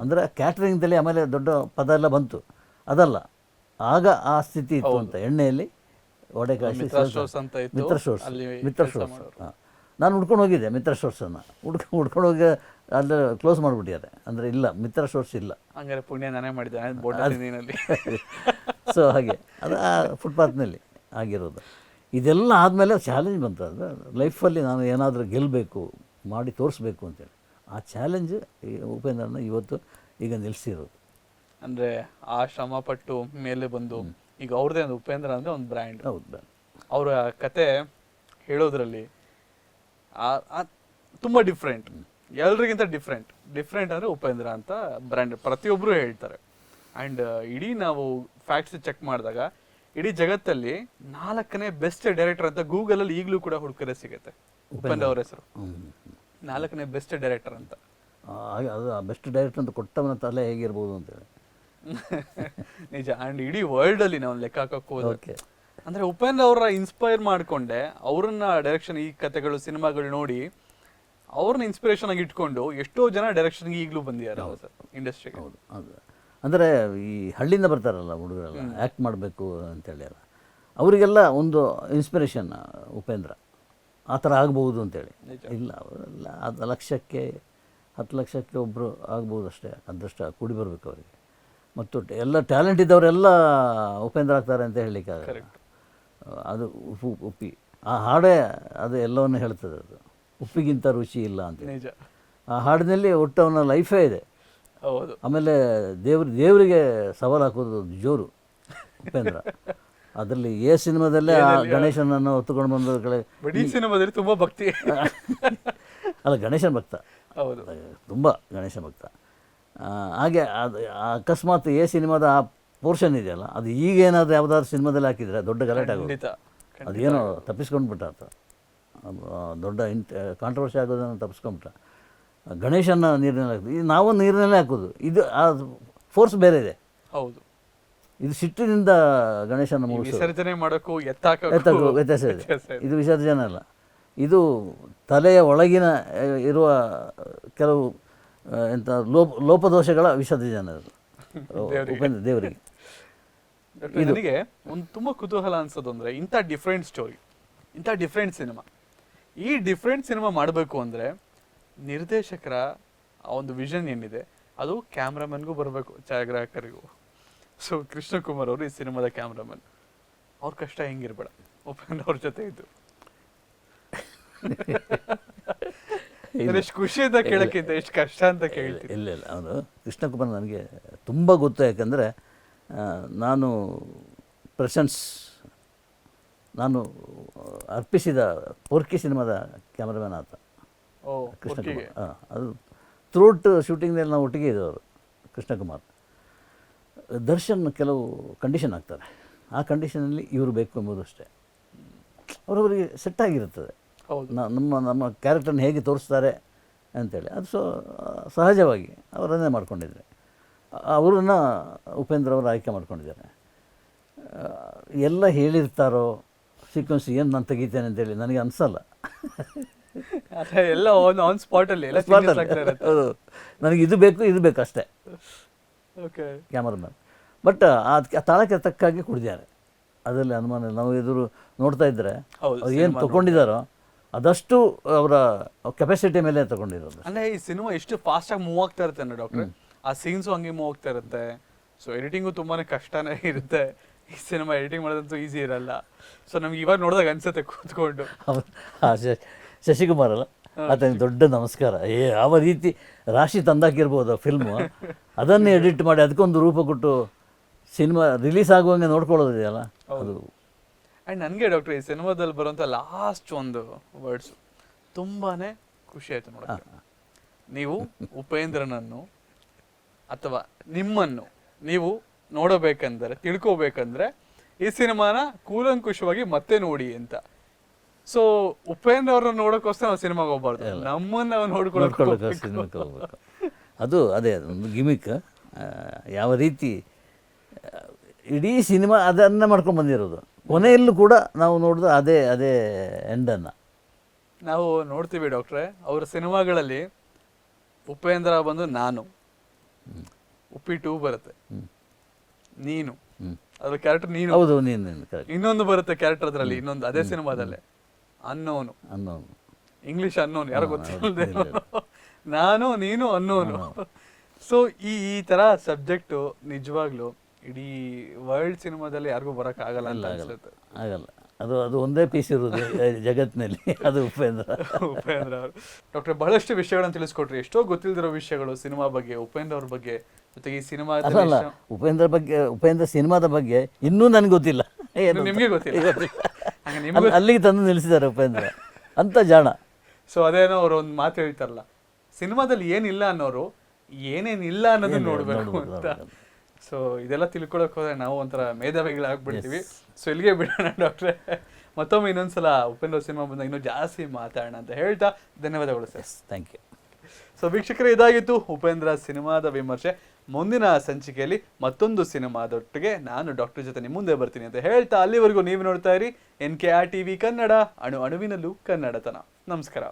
Speaker 2: ಅಂದರೆ ಕ್ಯಾಟ್ರಿಂಗ್ದಲ್ಲಿ ಆಮೇಲೆ ದೊಡ್ಡ ಪದ ಎಲ್ಲ ಬಂತು. ಅದಲ್ಲ. ಆಗ ಆ ಸ್ಥಿತಿ ಇತ್ತು ಅಂತ. ಎಣ್ಣೆಯಲ್ಲಿ ವಡೆ ಕಾಯಿಸಿ
Speaker 1: ಮಿತ್ರ ಶೋರ್ಸ್.
Speaker 2: ಮಿತ್ರ
Speaker 1: ಶೋರ್ಸ್
Speaker 2: ಹಾಂ. ನಾನು ಹುಡ್ಕೊಂಡು ಹೋಗಿದ್ದೆ ಮಿತ್ರ ಶೋರ್ಸನ್ನು ಹುಡ್ಕ ಹುಡ್ಕೊಂಡು ಹೋಗಿ ಅಲ್ಲಿ ಕ್ಲೋಸ್ ಮಾಡಿಬಿಟ್ಟಿದ್ದಾರೆ. ಅಂದರೆ ಇಲ್ಲ ಮಿತ್ರ ಶೋರ್ಸ್ ಇಲ್ಲ.
Speaker 1: ಹಂಗಾರೆ ಪುಣ್ಯ ನಾನೇ ಮಾಡಿದ್ದೆ
Speaker 2: ಸೊ ಹಾಗೆ. ಅದು ಆ ಫುಟ್ಪಾತ್ನಲ್ಲಿ ಆಗಿರೋದು. ಇದೆಲ್ಲ ಆದಮೇಲೆ ಚಾಲೆಂಜ್ ಬಂತು. ಅದು ಲೈಫಲ್ಲಿ ನಾನು ಏನಾದರೂ ಗೆಲ್ಲಬೇಕು ಮಾಡಿ ತೋರಿಸ್ಬೇಕು ಅಂತೇಳಿ. ಆ ಚಾಲೆಂಜ್ ಈ ಉಪೇಂದ್ರನ ಇವತ್ತು ಈಗ ನಿಲ್ಲಿಸಿರೋದು
Speaker 1: ಅಂದರೆ ಆ ಶ್ರಮ ಪಟ್ಟು ಮೇಲೆ ಬಂದು ಈಗ ಅವ್ರದ್ದೇ ಒಂದು ಉಪೇಂದ್ರ ಅಂದರೆ ಒಂದು ಬ್ರ್ಯಾಂಡ್
Speaker 2: ಹೌದು.
Speaker 1: ಅವರ ಕತೆ ಹೇಳೋದ್ರಲ್ಲಿ ತುಂಬಾ ಡಿಫ್ರೆಂಟ್ ಎಲ್ರಿಗಿಂತ ಡಿಫ್ರೆಂಟ್ ಡಿಫ್ರೆಂಟ್ ಅಂದರೆ ಉಪೇಂದ್ರ ಅಂತ ಬ್ರ್ಯಾಂಡ್ ಪ್ರತಿಯೊಬ್ಬರು ಹೇಳ್ತಾರೆ. ಆ್ಯಂಡ್ ಇಡೀ ನಾವು ಫ್ಯಾಕ್ಟ್ಸ್ ಚೆಕ್ ಮಾಡಿದಾಗ ಇಡೀ ಜಗತ್ತಲ್ಲಿ ನಾಲ್ಕನೇ ಬೆಸ್ಟ್ ಡೈರೆಕ್ಟರ್ ಅಂತ ಗೂಗಲ್ ಅಲ್ಲಿ ಈಗಲೂ ಕೂಡ ಹುಡುಕರೆ ಸಿಗುತ್ತೆ. ಉಪೇಂದ್ರ. ಅವ್ರ ಹೆಸರು. ನಾಲ್ಕನೇ ಬೆಸ್ಟ್ ಡೈರೆಕ್ಟರ್ ಅಂತ.
Speaker 2: ಅದು ಬೆಸ್ಟ್ ಡೈರೆಕ್ಟರ್ ಅಂತ ಕೊಟ್ಟವನ ತಲೆ ಹೇಗಿರ್ಬೋದು ಅಂತೇಳಿ
Speaker 1: ನಿಜ. ಅಂಡ್ ಇಡೀ ವರ್ಲ್ಡ್ ಅಲ್ಲಿ ನಾವು ಲೆಕ್ಕ ಹಾಕೋಕೆ ಹೋದ್ರೆ ಅಂದ್ರೆ ಉಪೇಂದ್ರ ಅವರ ಇನ್ಸ್ಪೈರ್ ಮಾಡ್ಕೊಂಡೆ ಅವ್ರನ್ನ ಡೈರೆಕ್ಷನ್ ಈ ಕತೆಗಳು ಸಿನಿಮಾಗಳು ನೋಡಿ ಅವ್ರನ್ನ ಇನ್ಸ್ಪಿರೇಷನ್ ಆಗಿ ಇಟ್ಕೊಂಡು ಎಷ್ಟೋ ಜನ ಡೈರೆಕ್ಷನ್ಗೆ ಈಗಲೂ ಬಂದಿದ್ದಾರೆ ಇಂಡಸ್ಟ್ರಿಗೆ
Speaker 2: ಹೌದು. ಅಂದರೆ ಈ ಹಳ್ಳಿಯಿಂದ ಬರ್ತಾರಲ್ಲ ಹುಡುಗರೆಲ್ಲ ಆ್ಯಕ್ಟ್ ಮಾಡಬೇಕು ಅಂತೇಳಿ ಎಲ್ಲ. ಅವರಿಗೆಲ್ಲ ಒಂದು ಇನ್ಸ್ಪಿರೇಷನ್ ಉಪೇಂದ್ರ. ಆ ಥರ ಆಗ್ಬೋದು ಅಂತೇಳಿ. ಇಲ್ಲ ಅವರೆಲ್ಲ ಅದು ಲಕ್ಷಕ್ಕೆ ಹತ್ತು ಲಕ್ಷಕ್ಕೆ ಒಬ್ಬರು ಆಗ್ಬೋದು ಅಷ್ಟೇ ಅದೃಷ್ಟ ಕೂಡಿ ಬರಬೇಕು ಅವರಿಗೆ. ಮತ್ತು ಎಲ್ಲ ಟ್ಯಾಲೆಂಟ್ ಇದ್ದವರೆಲ್ಲ ಉಪೇಂದ್ರ ಆಗ್ತಾರೆ ಅಂತ ಹೇಳಲಿಕ್ಕಾಗಲ್ಲ ಅದು ಉಪ್ಪು ಉಪ್ಪಿ. ಆ ಹಾಡೇ ಅದು ಎಲ್ಲವನ್ನು ಹೇಳ್ತದೆ ಅದು. ಉಪ್ಪಿಗಿಂತ ರುಚಿ ಇಲ್ಲ ಅಂತ ಆ ಹಾಡಿನಲ್ಲಿ ಒಟ್ಟು ಅವನ ಲೈಫೇ ಇದೆ.
Speaker 1: ಹೌದು.
Speaker 2: ಆಮೇಲೆ ದೇವ್ರ ದೇವರಿಗೆ ಸವಾಲು ಹಾಕೋದು ಜೋರು ಉಪೇಂದ್ರ. ಅದರಲ್ಲಿ ಎ ಸಿನಿಮಾದಲ್ಲೇ ಆ ಗಣೇಶನನ್ನು ಹೊತ್ತುಕೊಂಡು ಬಂದ ಕಡೆ
Speaker 1: ಸಿನಿಮಾದಲ್ಲಿ ತುಂಬಾ ಭಕ್ತಿ.
Speaker 2: ಅಲ್ಲ ಗಣೇಶನ ಭಕ್ತ.
Speaker 1: ಹೌದು.
Speaker 2: ತುಂಬ ಗಣೇಶ ಭಕ್ತ. ಆ, ಹಾಗೆ ಅದು ಅಕಸ್ಮಾತ್ ಎ ಸಿನಿಮಾದ ಆ ಪೋರ್ಷನ್ ಇದೆಯಲ್ಲ ಅದು ಈಗ ಏನಾದರೂ ಯಾವುದಾದ್ರು ಸಿನಿಮಾದಲ್ಲಿ ಹಾಕಿದರೆ ದೊಡ್ಡ ಗಲಾಟೆ ಆಗೋದು. ಅದೇನೋ ತಪ್ಪಿಸ್ಕೊಂಡ್ಬಿಟ್ಟ ಆತ ದೊಡ್ಡ ಇಂಟ್ ಕಾಂಟ್ರವರ್ಸಿ ಆಗೋದನ್ನು ತಪ್ಪಿಸ್ಕೊಂಡ್ಬಿಟ್ಟ. ಗಣೇಶನ ನೀರಿನಲ್ಲಿ ಹಾಕೋದು. ಇದು ನಾವು ನೀರಿನಲ್ಲೇ ಹಾಕೋದು. ಇದು ಆ ಫೋರ್ಸ್ ಬೇರೆ ಇದೆ.
Speaker 1: ಹೌದು.
Speaker 2: ಇದು ಸಿಟ್ಟಿನಿಂದ ಗಣೇಶನ
Speaker 1: ವಿಸರ್ಜನೆ ಮಾಡೋಕ್ಕೂ
Speaker 2: ಎತ್ತಕ್ಕೂ ವ್ಯತ್ಯಾಸ ಇದೆ.
Speaker 1: ಇದೆ.
Speaker 2: ವಿಸರ್ಜನೆ ಅಲ್ಲ. ಇದು ತಲೆಯ ಒಳಗಿನ ಇರುವ ಕೆಲವು ಎಂಥ ಲೋಪ ಲೋಪದೋಷಗಳ ವಿಸರ್ಜನೆ ಅದು. ಉಪೇಂದ್ರ ದೇವರಿಗೆ.
Speaker 1: ನನಗೆ ಒಂದು ತುಂಬಾ ಕುತೂಹಲ ಅನ್ಸೋದು ಅಂದ್ರೆ ಇಂಥ ಡಿಫ್ರೆಂಟ್ ಸ್ಟೋರಿ ಇಂಥ ಡಿಫ್ರೆಂಟ್ ಸಿನಿಮಾ ಈ ಡಿಫ್ರೆಂಟ್ ಸಿನಿಮಾ ಮಾಡಬೇಕು ಅಂದ್ರೆ ನಿರ್ದೇಶಕರ ಒಂದು ವಿಷನ್ ಏನಿದೆ ಅದು ಕ್ಯಾಮ್ರಾಮನ್ಗೂ ಬರಬೇಕು ಛಾಯಾಗ್ರಾಹಕರಿಗೂ. ಸೊ ಕೃಷ್ಣಕುಮಾರ್ ಅವರು ಈ ಸಿನಿಮಾದ ಕ್ಯಾಮ್ರಾಮನ್. ಅವ್ರ ಕಷ್ಟ ಹೆಂಗಿರ್ಬೇಡ. ಉಪೇಂದ್ರ ಅವ್ರ ಜೊತೆ ಇದ್ದು. ಎಷ್ಟು ಎಷ್ಟು ಅಂತ ಕೇಳಕ್ಕಿಂತ ಎಷ್ಟು ಕಷ್ಟ ಅಂತ ಕೇಳಿ
Speaker 2: ಇಲ್ಲ ಇಲ್ಲ. ಅವನು ಕೃಷ್ಣಕುಮಾರ್ ನನಗೆ ತುಂಬ ಗೊತ್ತು. ಯಾಕಂದರೆ ನಾನು ಪ್ರೆಸೆನ್ಸ್ ನಾನು ಅರ್ಪಿಸಿದ ಪೋರ್ಕಿ ಸಿನಿಮಾದ ಕ್ಯಾಮ್ರಾಮನ್ ಆತ. ಕೃಷ್ಣಕುಮಾರ್. ಹಾಂ ಅದು ಥ್ರೂಟ್ ಶೂಟಿಂಗ್ನಲ್ಲಿ ನಾವು ಒಟ್ಟಿಗೆ ಇದ್ದವರು ಕೃಷ್ಣಕುಮಾರ್. ದರ್ಶನ್ ಕೆಲವು ಕಂಡೀಷನ್ ಆಗ್ತಾರೆ. ಆ ಕಂಡೀಷನಲ್ಲಿ ಇವರು ಬೇಕು ಎಂಬುದು ಅಷ್ಟೇ. ಅವರವರಿಗೆ ಸೆಟ್ ಆಗಿರುತ್ತದೆ. ನಮ್ಮ ನಮ್ಮ ಕ್ಯಾರೆಕ್ಟರ್ನ ಹೇಗೆ ತೋರಿಸ್ತಾರೆ ಅಂತೇಳಿ. ಅದು ಸೊ ಸಹಜವಾಗಿ ಅವರನ್ನೇ ಮಾಡ್ಕೊಂಡಿದ್ದಾರೆ ಅವರನ್ನು ಉಪೇಂದ್ರ ಅವರು ಆಯ್ಕೆ ಮಾಡ್ಕೊಂಡಿದ್ದಾರೆ. ಎಲ್ಲ ಹೇಳಿರ್ತಾರೋ ಸೀಕ್ವೆನ್ಸ್ ಏನು ನಾನು ತೆಗಿತೇನೆ ಅಂತೇಳಿ ನನಗೆ ಅನಿಸಲ್ಲ.
Speaker 1: ಎಲ್ಲ ಆನ್ ಆನ್ ಸ್ಪಾಟ್ ಅಲ್ಲಿ ಎಲ್ಲ ಸ್ಪಾಟ್ ಅಲ್ಲಿ.
Speaker 2: ಹೌದು. ನನಗೆ ಇದು ಬೇಕು ಇದು ಬೇಕು ಅಷ್ಟೇ.
Speaker 1: Okay
Speaker 2: cameraman. ಬಟ್ ಆ ತಾಳಕ್ಕೆ ತಕ್ಕಾಗಿ ಕುಡಿದಿದ್ದಾರೆ ಅದರಲ್ಲಿ ಅನುಮಾನ ನಾವು ಎದುರು ನೋಡ್ತಾ ಇದ್ದರೆ ಅವ್ರು ಏನು ತಗೊಂಡಿದ್ದಾರೋ ಅದಷ್ಟು ಅವರ ಕೆಪಾಸಿಟಿ ಮೇಲೆ ತಗೊಂಡಿರೋದು
Speaker 1: ಅಂದ್ರೆ ಈ ಸಿನಿಮಾ ಎಷ್ಟು ಫಾಸ್ಟ್ ಆಗಿ ಮೂವ್ ಆಗ್ತಾ ಇರುತ್ತೆ ಅಂದ್ರೆ ಡಾಕ್ಟರ್ ಆ ಸೀನ್ಸು ಹಂಗೆ ಮೂವ್ ಆಗ್ತಾ ಇರುತ್ತೆ. ಸೊ ಎಡಿಟಿಂಗು ತುಂಬಾನೇ ಕಷ್ಟನೇ ಇರುತ್ತೆ. ಈ ಸಿನಿಮಾ ಎಡಿಟಿಂಗ್ ಮಾಡೋದಂತೂ ಈಸಿ ಇರಲ್ಲ. ಸೊ ನಮ್ಗೆ ಇವಾಗ ನೋಡಿದಾಗ ಅನ್ಸುತ್ತೆ ಕೂತ್ಕೊಂಡು.
Speaker 2: ಶಶಿಕುಮಾರ್ ಅಲ್ಲ ಆತನಿಗೆ ದೊಡ್ಡ ನಮಸ್ಕಾರ. ಏ ಯಾವ ರೀತಿ ರಾಶಿ ತಂದಾಕಿರ್ಬೋದು ಫಿಲ್ಮು ಅದನ್ನೇ ಎಡಿಟ್ ಮಾಡಿ ಅದಕ್ಕೊಂದು ರೂಪ ಕೊಟ್ಟು ಸಿನಿಮಾ ರಿಲೀಸ್ ಆಗುವಂಗೆ ನೋಡ್ಕೊಳ್ಳೋದಿದೆಯಲ್ಲ? ಅದು
Speaker 1: ಆ್ಯಂಡ್ ನನಗೆ ಡಾಕ್ಟರ್ ಈ ಸಿನಿಮಾದಲ್ಲಿ ಬರುವಂಥ ಲಾಸ್ಟ್ ಒಂದು ವರ್ಡ್ಸ್ ತುಂಬಾನೇ ಖುಷಿ ಆಯಿತು ನೋಡ ನೀವು ಉಪೇಂದ್ರನನ್ನು ಅಥವಾ ನಿಮ್ಮನ್ನು ನೀವು ನೋಡಬೇಕಂದ್ರೆ ತಿಳ್ಕೋಬೇಕಂದ್ರೆ ಈ ಸಿನಿಮಾನ ಕೂಲಂಕುಷವಾಗಿ ಮತ್ತೆ ನೋಡಿ ಅಂತ. ಸೊ ಉಪೇಂದ್ರ ಅವ್ರನ್ನ ನೋಡೋಕ್ಕೋಸ್ಕರ ನಾವು ಸಿನಿಮಾಗೆ ಹೋಗ್ಬಾರ್ದು. ನಮ್ಮನ್ನ ನಾವು ನೋಡ್ಕೊಳ್ಳೋಕೆ
Speaker 2: ಸಿನಿಮಾಕ್ಕೆ ಹೋಗ್ಬೇಕು. ಅದು ಅದೇ ಒಂದು ಗಿಮಿಕ್ ಯಾವ ರೀತಿ ಇಡೀ ಸಿನಿಮಾ ಅದನ್ನು ಮಾಡ್ಕೊಂಡು ಬಂದಿರೋದು. ಕೊನೆಯಲ್ಲೂ ಕೂಡ ನಾವು ನೋಡಿದ ಅದೇ ಅದೇ ಎಂಡನ್ನು
Speaker 1: ನಾವು ನೋಡ್ತೀವಿ ಡಾಕ್ಟ್ರೆ ಅವರ ಸಿನಿಮಾಗಳಲ್ಲಿ ಉಪೇಂದ್ರ ಬಂದು ನಾನು. ಉಪ್ಪಿಟ್ಟು ಟೂ ಬರುತ್ತೆ. ನೀನು. ಅದ್ರ ಕ್ಯಾರೆಕ್ಟರ್ ನೀನು.
Speaker 2: ಹೌದು ನೀನು
Speaker 1: ಇನ್ನೊಂದು ಬರುತ್ತೆ ಕ್ಯಾರೆಕ್ಟರ್ ಅದರಲ್ಲಿ ಇನ್ನೊಂದು ಅದೇ ಸಿನಿಮಾದಲ್ಲೇ. ಅನ್ನೋನು.
Speaker 2: ಅನ್ನೋನು.
Speaker 1: ಇಂಗ್ಲಿಷ್ ಅನ್ನೋನು ಯಾರು ಗೊತ್ತಿಲ್ಲದೆ ನಾನು ನೀನು ಅನ್ನೋನು. ಸೊ ಈ ಈ ತರ ಸಬ್ಜೆಕ್ಟ್ ನಿಜವಾಗ್ಲು ಇಡೀ ವರ್ಲ್ಡ್ ಸಿನಿಮಾದಲ್ಲಿ ಯಾರಿಗೂ ಬರಕ್ ಆಗಲ್ಲ. ಅಂತ ಅನ್ಸುತ್ತೆ.
Speaker 2: ಆಗಲ್ಲ. ಅದು ಅದು ಒಂದೇ ಪೀಸ್ ಇರೋದು ಆ, ಜಗತ್ತಿನಲ್ಲಿ. ಅದು ಉಪೇಂದ್ರ.
Speaker 1: ಉಪೇಂದ್ರ ಅವರು. ಡಾಕ್ಟರ್ ಬಹಳಷ್ಟು ವಿಷಯಗಳನ್ನು ತಿಳಿಸ್ಕೊಟ್ರಿ. ಎಷ್ಟೋ ಗೊತ್ತಿಲ್ದಿರೋ ವಿಷಯಗಳು ಸಿನಿಮಾ ಬಗ್ಗೆ ಉಪೇಂದ್ರ ಅವ್ರ ಬಗ್ಗೆ ಜೊತೆಗೆ ಈ ಸಿನಿಮಾ
Speaker 2: ಉಪೇಂದ್ರ ಬಗ್ಗೆ ಉಪೇಂದ್ರ ಸಿನಿಮಾದ ಬಗ್ಗೆ ಇನ್ನೂ ನನಗೆ ಗೊತ್ತಿಲ್ಲ.
Speaker 1: ನಿಮಗೆ ಗೊತ್ತಿಲ್ಲ.
Speaker 2: ಅಲ್ಲಿಗೆ ತಂದು ನಿಲ್ಲಿಸಿದ್ದಾರೆ ಉಪೇಂದ್ರ. ಅಂತ ಜಾಣ.
Speaker 1: ಸೊ ಅದೇನೋ ಅವರು ಒಂದು ಮಾತು ಹೇಳ್ತಾರಲ್ಲ ಸಿನಿಮಾದಲ್ಲಿ ಏನಿಲ್ಲ ಅನ್ನೋರು ಏನೇನಿಲ್ಲ ಅನ್ನೋದನ್ನ ನೋಡ್ಬೇಕು ಅಂತ. ಸೊ ಇದೆಲ್ಲ ತಿಳ್ಕೊಳಕ್ ಹೋದ್ರೆ ನಾವು ಒಂಥರ ಮೇಧಾವಿಗಳಾಗ್ಬಿಡ್ತೀವಿ ಸೊ ಇಲ್ಲಿಗೆ ಬಿಡೋಣ ಡಾಕ್ಟ್ರೆ. ಮತ್ತೊಮ್ಮೆ ಇನ್ನೊಂದ್ಸಲ ಉಪೇಂದ್ರ ಸಿನಿಮಾ ಬಂದಾಗ ಇನ್ನೂ ಜಾಸ್ತಿ ಮಾತಾಡೋಣ ಅಂತ ಹೇಳ್ತಾ ಧನ್ಯವಾದಗಳು ಸರ್.
Speaker 2: ಥ್ಯಾಂಕ್ ಯು
Speaker 1: ಸೊ ವೀಕ್ಷಕರೇ ಇದಾಗಿತ್ತು ಉಪೇಂದ್ರ ಸಿನಿಮಾದ ವಿಮರ್ಶೆ. ಮುಂದಿನ ಸಂಚಿಕೆಯಲ್ಲಿ ಮತ್ತೊಂದು ಸಿನಿಮಾದೊಟ್ಟಿಗೆ ನಾನು ಡಾಕ್ಟರ್ ಜೊತೆ ನಿಮ್ಮ ಮುಂದೆ ಬರ್ತೀನಿ ಅಂತ ಹೇಳ್ತಾ ಅಲ್ಲಿವರೆಗೂ ನೀವು ನೋಡ್ತಾ ಇರಿ N K R TV Kannada, ಅಣು ಅಣುವಿನಲ್ಲೂ ಕನ್ನಡತನ. ನಮಸ್ಕಾರ.